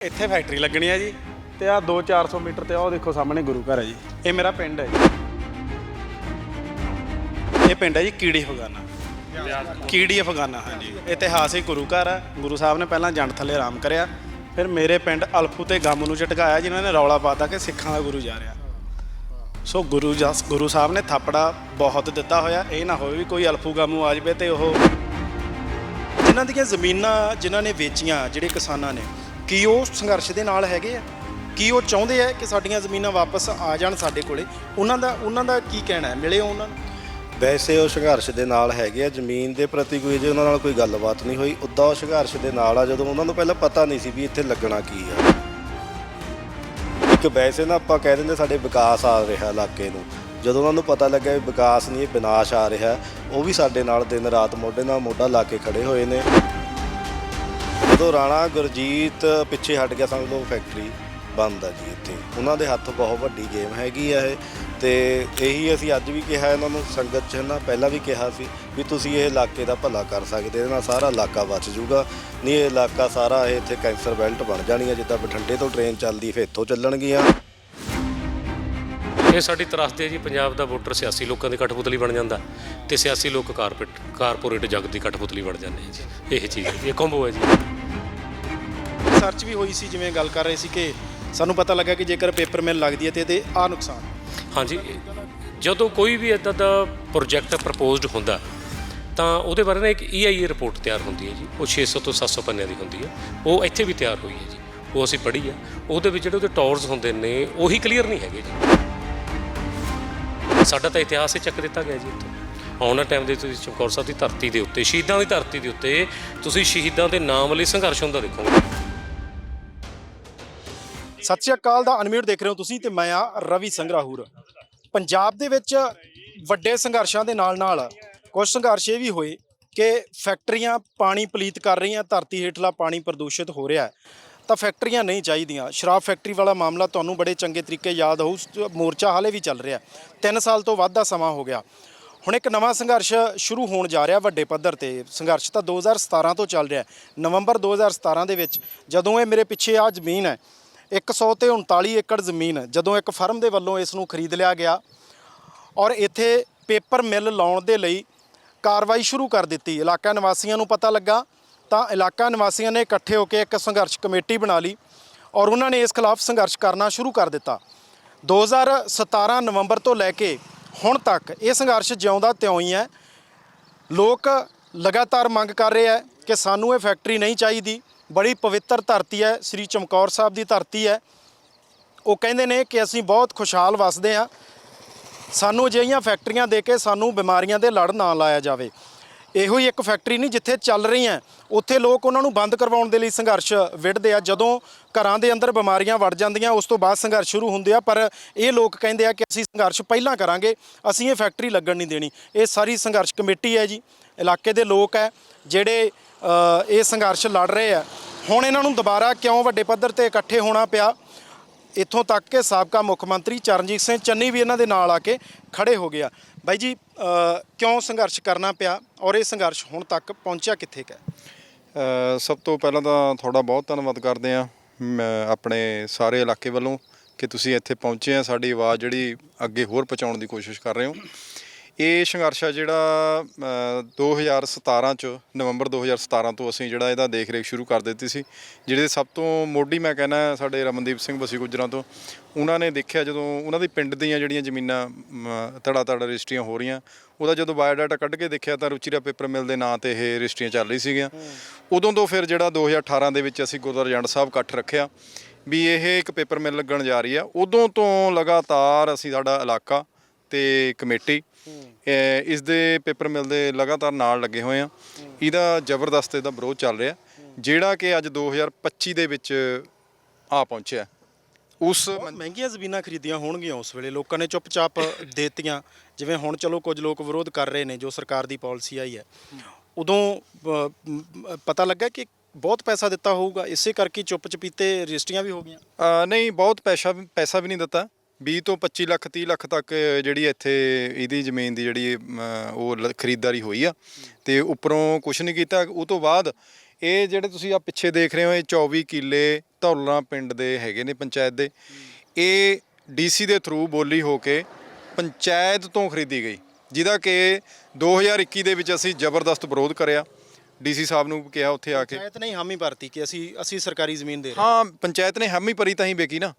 ਇੱਥੇ ਫੈਕਟਰੀ ਲੱਗਣੀ ਹੈ ਜੀ। ਤੇ ਆ 2-400 ਮੀਟਰ ਤੇ ਉਹ ਦੇਖੋ ਸਾਹਮਣੇ ਗੁਰੂ ਘਰ ਹੈ ਜੀ। ਇਹ ਮੇਰਾ ਪਿੰਡ ਹੈ ਜੀ। ਇਹ ਪਿੰਡ ਹੈ ਜੀ ਕੀੜੀ ਫਗਾਨਾ। ਕੀੜੀ ਅਫਗਾਨਾ ਹਾਂਜੀ। ਇਤਿਹਾਸਿਕ ਗੁਰੂ ਘਰ ਹੈ ਗੁਰੂ ਸਾਹਿਬ ਨੇ ਪਹਿਲਾਂ ਜੰਡ ਥੱਲੇ ਆਰਾਮ ਕਰਿਆ। ਫਿਰ ਮੇਰੇ ਪਿੰਡ ਅਲਫੂ ਤੇ ਗਮ ਨੂੰ ਝਟਕਾਇਆ, ਜਿਨ੍ਹਾਂ ਨੇ ਰੌਲਾ ਪਾਤਾ ਕਿ ਸਿੱਖਾਂ ਦਾ ਗੁਰੂ ਜਾ ਰਿਹਾ। ਸੋ ਗੁਰੂ ਜਸ ਗੁਰੂ ਸਾਹਿਬ ਨੇ ਥਾਪੜਾ ਬਹੁਤ ਦਿੱਤਾ ਹੋਇਆ। ਇਹ ਨਾ ਹੋਵੇ ਵੀ ਕੋਈ ਅਲਫੂ ਗਾਮੂ ਆ ਜਾਵੇ ਤੇ ਉਹ ਜਿਨ੍ਹਾਂ ਦੀਆਂ ਜ਼ਮੀਨਾਂ, ਜਿਨ੍ਹਾਂ ਨੇ ਵੇਚੀਆਂ, ਜਿਹੜੇ ਕਿਸਾਨਾਂ ਨੇ ਕੀ ਉਹ ਸੰਘਰਸ਼ ਦੇ ਨਾਲ ਹੈਗੇ ਆ? ਕੀ ਉਹ ਚਾਹੁੰਦੇ ਆ ਕਿ ਸਾਡੀਆਂ ਜ਼ਮੀਨਾਂ ਵਾਪਸ ਆ ਜਾਣ ਸਾਡੇ ਕੋਲੇ? ਉਹਨਾਂ ਦਾ ਉਹਨਾਂ ਦਾ ਕੀ ਕਹਿਣਾ ਹੈ? ਮਿਲੇ ਉਹਨਾਂ ਨੂੰ? ਵੈਸੇ ਉਹ ਸੰਘਰਸ਼ ਦੇ ਨਾਲ ਹੈਗੇ ਆ। ਜ਼ਮੀਨ ਦੇ ਪ੍ਰਤੀ ਕੋਈ ਜੇ ਉਹਨਾਂ ਨਾਲ ਕੋਈ ਗੱਲਬਾਤ ਨਹੀਂ ਹੋਈ, ਉੱਦਾਂ ਉਹ ਸੰਘਰਸ਼ ਦੇ ਨਾਲ ਆ। ਜਦੋਂ ਉਹਨਾਂ ਨੂੰ ਪਹਿਲਾਂ ਪਤਾ ਨਹੀਂ ਸੀ ਵੀ ਇੱਥੇ ਲੱਗਣਾ ਕੀ ਆ। ਇੱਕ ਵੈਸੇ ਨਾ ਆਪਾਂ ਕਹਿ ਦਿੰਦੇ ਸਾਡੇ ਵਿਕਾਸ ਆ ਰਿਹਾ ਇਲਾਕੇ ਨੂੰ। ਜਦੋਂ ਉਹਨਾਂ ਨੂੰ ਪਤਾ ਲੱਗਿਆ ਵੀ ਵਿਕਾਸ ਨਹੀਂ, ਇਹ ਵਿਨਾਸ਼ ਆ ਰਿਹਾ, ਉਹ ਵੀ ਸਾਡੇ ਨਾਲ ਦਿਨ ਰਾਤ ਮੋਢੇ ਨਾਲ ਮੋਢਾ ਲਾ ਕੇ ਖੜੇ ਹੋਏ ਨੇ। ਜਦੋਂ ਰਾਣਾ ਗੁਰਜੀਤ ਪਿੱਛੇ ਹਟ ਗਿਆ ਸਮਝ ਲਓ ਫੈਕਟਰੀ ਬੰਦ ਆ ਜੀ ਇੱਥੇ। ਉਹਨਾਂ ਦੇ ਹੱਥ ਬਹੁਤ ਵੱਡੀ ਗੇਮ ਹੈਗੀ ਆ ਇਹ। ਤੇ ਇਹੀ ਅਸੀਂ ਅੱਜ ਵੀ ਕਿਹਾ ਇਹਨਾਂ ਨੂੰ, ਸੰਗਤ 'ਚ ਨਾ ਪਹਿਲਾਂ ਵੀ ਕਿਹਾ ਸੀ ਵੀ ਤੁਸੀਂ ਇਹ ਇਲਾਕੇ ਦਾ ਭਲਾ ਕਰ ਸਕਦੇ ਇਹਦੇ ਨਾਲ ਸਾਰਾ ਇਲਾਕਾ ਬਚ ਜਾਊਗਾ। ਨਹੀਂ, ਇਹ ਇਲਾਕਾ ਸਾਰਾ ਇਹ ਇੱਥੇ ਕੈਂਸਰ ਬੈਲਟ ਬਣ ਜਾਣੀ ਹੈ ਜਿੱਦਾਂ ਬਠਿੰਡੇ ਤੋਂ ਟ੍ਰੇਨ ਚੱਲਦੀ ਫਿਰ ਇੱਥੋਂ ਚੱਲਣਗੀਆਂ। ਇਹ ਸਾਡੀ ਤਰਾਸਦੀ ਹੈ ਜੀ, ਪੰਜਾਬ ਦਾ ਵੋਟਰ ਸਿਆਸੀ ਲੋਕਾਂ ਦੀ ਕਠਪੁਤਲੀ ਬਣ ਜਾਂਦਾ। ਤੇ ਸਿਆਸੀ ਲੋਕ ਕਾਰਪੋਰੇਟ ਕਾਰਪੋਰੇਟ ਜਗਤ ਦੀ ਕਠਪੁਤਲੀ ਬਣ ਜਾਂਦੇ ਹੈ ਜੀ। ਇਹ ਚੀਜ਼, ਇਹ ਕੰਬੋ ਹੈ ਜੀ। ਸਰਚ ਵੀ ਹੋਈ ਸੀ, ਜਿਵੇਂ ਗੱਲ ਕਰ ਰਹੇ ਸੀ ਕਿ ਸਾਨੂੰ ਪਤਾ ਲੱਗਾ ਕਿ ਜੇਕਰ ਪੇਪਰ ਮਿਲ ਲੱਗਦੀ ਹੈ ਤੇ ਇਹਦੇ ਆ ਨੁਕਸਾਨ। ਹਾਂਜੀ, ਜਦੋਂ ਕੋਈ ਵੀ ਇਦਾਂ ਦਾ ਪ੍ਰੋਜੈਕਟ ਪ੍ਰਪੋਜ਼ਡ ਹੁੰਦਾ, ਤਾਂ ਉਹਦੇ ਬਾਰੇ ਨਾ ਇੱਕ EIA ਰਿਪੋਰਟ ਤਿਆਰ ਹੁੰਦੀ ਹੈ ਜੀ। ਉਹ 600 ਤੋਂ 700 ਪੰਨਿਆਂ ਦੀ ਹੁੰਦੀ ਹੈ। ਉਹ ਇੱਥੇ ਵੀ ਤਿਆਰ ਹੋਈ ਹੈ ਜੀ। ਉਹ ਅਸੀਂ ਪੜ੍ਹੀ ਆ ਉਹਦੇ ਵਿੱਚ ਜਿਹੜੇ ਉਹਦੇ ਟੌਰਸ ਹੁੰਦੇ ਨੇ, ਉਹੀ ਕਲੀਅਰ ਨਹੀਂ ਹੈਗੇ ਜੀ। ਸਾਡਾ ਤਾਂ ਇਤਿਹਾਸ ਹੀ ਚੱਕ ਦਿੱਤਾ ਗਿਆ ਜੀ ਇੱਥੇ। ਆਉਣ ਵਾਲੇ ਟਾਈਮ ਦੇ ਤੁਸੀਂ ਚਮਕੌਰ ਸਾਹਿਬ ਦੀ ਧਰਤੀ ਦੇ ਉੱਤੇ, ਸ਼ਹੀਦਾਂ ਦੀ ਧਰਤੀ ਦੇ ਉੱਤੇ ਤੁਸੀਂ ਸ਼ਹੀਦਾਂ ਦੇ ਨਾਮ ਲਈ ਸੰਘਰਸ਼ ਹੁੰਦਾ ਦੇਖੋਗੇ। ਸਤਿ ਸ਼੍ਰੀ ਅਕਾਲ ਦਾ ਅਨਮਿਊਟ ਦੇਖ ਰਹੇ ਹੋ ਤੁਸੀਂ ਤੇ ਮੈਂ ਆ ਰਵੀ ਸੰਗਰਾਹੂਰ। ਪੰਜਾਬ ਦੇ ਵਿੱਚ ਵੱਡੇ ਸੰਘਰਸ਼ਾਂ ਦੇ ਨਾਲ-ਨਾਲ ਕੁਝ ਸੰਘਰਸ਼ ਇਹ ਵੀ ਹੋਏ ਕਿ ਫੈਕਟਰੀਆਂ ਪਾਣੀ ਪਲੀਤ ਕਰ ਰਹੀਆਂ, ਧਰਤੀ ਹੇਠਲਾ ਪਾਣੀ ਪ੍ਰਦੂਸ਼ਿਤ ਹੋ ਰਿਹਾ ਹੈ। ਤਾਂ ਫੈਕਟਰੀਆਂ ਨਹੀਂ ਚਾਹੀਦੀਆਂ। ਸ਼ਰਾਬ ਫੈਕਟਰੀ ਵਾਲਾ ਮਾਮਲਾ ਤੁਹਾਨੂੰ ਬੜੇ ਚੰਗੇ ਤਰੀਕੇ ਯਾਦ ਹੋਊ ਮੋਰਚਾ ਹਾਲੇ ਵੀ ਚੱਲ ਰਿਹਾ 3 ਸਾਲ ਤੋਂ ਵੱਧ ਦਾ ਸਮਾਂ ਹੋ ਗਿਆ। ਹੁਣ ਇੱਕ ਨਵਾਂ ਸੰਘਰਸ਼ ਸ਼ੁਰੂ ਹੋਣ ਜਾ ਰਿਹਾ ਵੱਡੇ ਪੱਧਰ ਤੇ। ਸੰਘਰਸ਼ ਤਾਂ 2017 ਤੋਂ ਚੱਲ ਰਿਹਾ ਹੈ। ਨਵੰਬਰ 2017 ਦੇ ਵਿੱਚ ਜਦੋਂ ਇਹ ਮੇਰੇ ਪਿੱਛੇ ਆ ਜ਼ਮੀਨ ਹੈ 100 ਤੇ 39 ਏਕੜ ਜ਼ਮੀਨ ਜਦੋਂ ਇੱਕ ਫਰਮ ਦੇ ਵੱਲੋਂ ਇਸ ਨੂੰ ਖਰੀਦ ਲਿਆ ਗਿਆ ਔਰ ਇੱਥੇ ਪੇਪਰ ਮਿਲ ਲਾਉਣ ਦੇ ਲਈ ਕਾਰਵਾਈ ਸ਼ੁਰੂ ਕਰ ਦਿੱਤੀ। ਇਲਾਕਾ ਨਿਵਾਸੀਆਂ ਨੂੰ ਪਤਾ ਲੱਗਾ ਤਾਂ ਇਲਾਕਾ ਨਿਵਾਸੀਆਂ ਨੇ ਇਕੱਠੇ ਹੋ ਕੇ ਇੱਕ ਸੰਘਰਸ਼ ਕਮੇਟੀ ਬਣਾ ਲਈ ਔਰ ਉਹਨਾਂ ਨੇ ਇਸ ਖਿਲਾਫ ਸੰਘਰਸ਼ ਕਰਨਾ ਸ਼ੁਰੂ ਕਰ ਦਿੱਤਾ। 2017 ਨਵੰਬਰ ਤੋਂ ਲੈ ਕੇ ਹੁਣ ਤੱਕ ਇਹ ਸੰਘਰਸ਼ ਜਿਉਂਦਾ ਤਿਉਂ ਹੀ ਹੈ। ਲੋਕ ਲਗਾਤਾਰ ਮੰਗ ਕਰ ਰਹੇ ਹੈ ਕਿ ਸਾਨੂੰ ਇਹ ਫੈਕਟਰੀ ਨਹੀਂ ਚਾਹੀਦੀ। ਬੜੀ ਪਵਿੱਤਰ ਧਰਤੀ ਹੈ, ਸ੍ਰੀ ਚਮਕੌਰ ਸਾਹਿਬ ਦੀ ਧਰਤੀ ਹੈ। ਉਹ ਕਹਿੰਦੇ ਨੇ ਕਿ ਅਸੀਂ ਬਹੁਤ ਖੁਸ਼ਹਾਲ ਵਸਦੇ ਹਾਂ। ਸਾਨੂੰ ਅਜਿਹੀਆਂ ਫੈਕਟਰੀਆਂ ਦੇ ਕੇ ਸਾਨੂੰ ਬਿਮਾਰੀਆਂ ਦੇ ਲੜ ਨਾ ਲਾਇਆ ਜਾਵੇ। ਇਹੋ ਹੀ ਇੱਕ ਫੈਕਟਰੀ ਨਹੀਂ ਜਿੱਥੇ ਚੱਲ ਰਹੀਆਂ। ਉੱਥੇ ਲੋਕ ਉਹਨਾਂ ਨੂੰ ਬੰਦ ਕਰਵਾਉਣ ਦੇ ਲਈ ਸੰਘਰਸ਼ ਵਿੜਦੇ ਆ। ਜਦੋਂ ਘਰਾਂ ਦੇ ਅੰਦਰ ਬਿਮਾਰੀਆਂ ਵੜ ਜਾਂਦੀਆਂ, ਉਸ ਤੋਂ ਬਾਅਦ ਸੰਘਰਸ਼ ਸ਼ੁਰੂ ਹੁੰਦੇ ਆ। ਪਰ ਇਹ ਲੋਕ ਕਹਿੰਦੇ ਆ ਕਿ ਅਸੀਂ ਸੰਘਰਸ਼ ਪਹਿਲਾਂ ਕਰਾਂਗੇ। ਅਸੀਂ ਇਹ ਫੈਕਟਰੀ ਲੱਗਣ ਨਹੀਂ ਦੇਣੀ। ਇਹ ਸਾਰੀ ਸੰਘਰਸ਼ ਕਮੇਟੀ ਹੈ ਜੀ। ਇਲਾਕੇ ਦੇ ਲੋਕ ਹੈ। ਜਿਹੜੇ ਇਹ ਸੰਘਰਸ਼ ਲੜ ਰਹੇ ਆ। ਹੁਣ ਇਹਨਾਂ ਨੂੰ ਦੁਬਾਰਾ ਕਿਉਂ ਵੱਡੇ ਪੱਧਰ ਤੇ ਇਕੱਠੇ ਹੋਣਾ ਪਿਆ? ਇੱਥੋਂ ਤੱਕ ਕਿ ਸਾਬਕਾ ਮੁੱਖ ਮੰਤਰੀ ਚਰਨਜੀਤ ਸਿੰਘ ਚੰਨੀ ਵੀ ਇਹਨਾਂ ਦੇ ਨਾਲ ਆ ਕੇ ਖੜੇ ਹੋ ਗਿਆ ਬਾਈ ਜੀ ਕਿਉਂ ਸੰਘਰਸ਼ ਕਰਨਾ ਪਿਆ ਔਰ ਇਹ ਸੰਘਰਸ਼ ਹੁਣ ਤੱਕ ਪਹੁੰਚਿਆ ਕਿੱਥੇ ਕਾ ਸਭ ਤੋਂ ਪਹਿਲਾਂ ਤਾਂ ਤੁਹਾਡਾ ਬਹੁਤ ਧੰਨਵਾਦ ਕਰਦੇ ਆ ਆਪਣੇ ਸਾਰੇ ਇਲਾਕੇ ਵੱਲੋਂ ਕਿ ਤੁਸੀਂ ਇੱਥੇ ਪਹੁੰਚੇ ਆ। ਸਾਡੀ ਆਵਾਜ਼ ਜਿਹੜੀ ਅੱਗੇ ਹੋਰ ਪਹੁੰਚਾਉਣ ਦੀ ਕੋਸ਼ਿਸ਼ ਕਰ ਰਹੇ ਹੋ। ਇਹ ਸੰਘਰਸ਼ ਆ ਜਿਹੜਾ ਅ, 2017 ਚ ਨਵੰਬਰ 2017 ਤੋਂ ਅਸੀਂ ਜਿਹੜਾ ਇਹਦਾ ਦੇਖ ਰੇਖ ਸ਼ੁਰੂ ਕਰ ਦਿੱਤੀ ਸੀ। ਜਿਹੜੇ ਸਭ ਤੋਂ ਮੋਢੀ ਮੈਂ ਕਹਿੰਦਾ ਸਾਡੇ ਰਮਨਦੀਪ ਸਿੰਘ ਬਸੀ ਗੁਜਰਾਂ ਤੋਂ ਉਹਨਾਂ ਨੇ ਦੇਖਿਆ ਜਦੋਂ ਉਹਨਾਂ ਦੀ ਪਿੰਡ ਦੀਆਂ ਜਿਹੜੀਆਂ ਜ਼ਮੀਨਾਂ ਤੜਾ ਤੜ ਰਜਿਸਟਰੀਆਂ ਹੋ ਰਹੀਆਂ ਉਹਦਾ ਜਦੋਂ ਬਾਇਓਡਾਟਾ ਕੱਢ ਕੇ ਦੇਖਿਆ ਤਾਂ ਰੁਚੀਰਾ ਪੇਪਰ ਮਿਲ ਦੇ ਨਾਂ ਤੇ ਇਹ ਰਜਿਸਟਰੀਆਂ ਚੱਲ ਰਹੀ ਸੀਗੀਆਂ। ਉਦੋਂ ਤੋਂ ਫਿਰ ਜਿਹੜਾ 2018 ਦੇ ਵਿੱਚ ਅਸੀਂ ਗੁਰਦੁਆਰਾ ਜੰਡ ਸਾਹਿਬ ਇਕੱਠ ਰੱਖਿਆ ਵੀ ਇਹ ਇੱਕ ਪੇਪਰ ਮਿਲ ਲੱਗਣ ਜਾ ਰਹੀ ਆ। ਉਦੋਂ ਤੋਂ ਲਗਾਤਾਰ ਅਸੀਂ ਸਾਡਾ ਇਲਾਕਾ ਤੇ ਕਮੇਟੀ ਇਸ ਦੇ ਪੇਪਰ ਮਿਲ ਦੇ ਲਗਾਤਾਰ ਨਾਲ ਲੱਗੇ ਹੋਏ ਆ। ਇਹਦਾ ਜ਼ਬਰਦਸਤ ਇਹਦਾ ਵਿਰੋਧ ਚੱਲ ਰਿਹਾ। ਜਿਹੜਾ ਕਿ ਅੱਜ 2025 ਦੇ ਵਿੱਚ ਆ ਪਹੁੰਚਿਆ। ਉਸ ਮਹਿੰਗੀਆਂ ਜ਼ਮੀਨਾਂ ਖਰੀਦੀਆਂ ਹੋਣਗੀਆਂ ਉਸ ਵੇਲੇ। ਲੋਕਾਂ ਨੇ ਚੁੱਪਚਾਪ ਦੇਤੀਆਂ। ਜਿਵੇਂ ਹੁਣ ਚਲੋ ਕੁਝ ਲੋਕ ਵਿਰੋਧ ਕਰ ਰਹੇ ਨੇ ਜੋ ਸਰਕਾਰ ਦੀ ਪਾਲਿਸੀ ਆਈ ਹੈ। ਉਦੋਂ ਪਤਾ ਲੱਗਾ ਕਿ ਬਹੁਤ ਪੈਸਾ ਦਿੱਤਾ ਹੋਊਗਾ। ਇਸੇ ਕਰਕੇ ਚੁੱਪ ਚਪੀਤੇ ਰਜਿਸਟਰੀਆਂ ਵੀ ਹੋ ਗਈਆਂ। ਨਹੀਂ ਬਹੁਤ ਪੈਸਾ ਪੈਸਾ ਵੀ ਨਹੀਂ ਦਿੱਤਾ। 20 ਤੋਂ 25 ਲੱਖ 30 ਲੱਖ ਤੱਕ ਜਿਹੜੀ ਇੱਥੇ ਇਹਦੀ ਜ਼ਮੀਨ ਦੀ ਜਿਹੜੀ ਅਮ, ਉਹ ਲ- ਖਰੀਦਦਾਰੀ ਹੋਈ ਆ। ਤੇ ਉੱਪਰੋਂ ਕੁਛ ਨਹੀਂ ਕੀਤਾ। ਉਹ ਤੋਂ ਬਾਅਦ ਇਹ ਜਿਹੜੇ ਤੁਸੀਂ ਆ ਪਿੱਛੇ ਦੇਖ ਰਹੇ ਹੋ ਇਹ 24 ਕਿੱਲੇ ਧੌਲਾ ਪਿੰਡ ਦੇ ਹੈਗੇ ਨੇ ਪੰਚਾਇਤ ਦੇ। ਇਹ ਡੀਸੀ ਦੇ ਥਰੂ ਬੋਲੀ ਹੋ ਕੇ ਪੰਚਾਇਤ ਤੋਂ ਖਰੀਦੀ ਗਈ। ਜਿਹਦਾ ਕਿ 2021 ਦੇ ਵਿੱਚ ਅਸੀਂ ਜ਼ਬਰਦਸਤ ਵਿਰੋਧ ਕਰਿਆ। ਡੀਸੀ ਸਾਹਿਬ ਨੂੰ ਕਿਹਾ ਉੱਥੇ ਆ ਕੇ। ਪੰਚਾਇਤ ਨੇ ਹੀ ਹਾਮੀ ਭਰਤੀ ਕਿ ਅਸੀਂ ਅਸੀਂ ਸਰਕਾਰੀ ਜ਼ਮੀਨ ਦੇ ਰਹੇ ਹਾਂ। ਪੰਚਾਇਤ ਨੇ ਹਾਮੀ ਭਰੀ ਤਾਂ ਹੀ ਵਿਕੀ ਨਾ।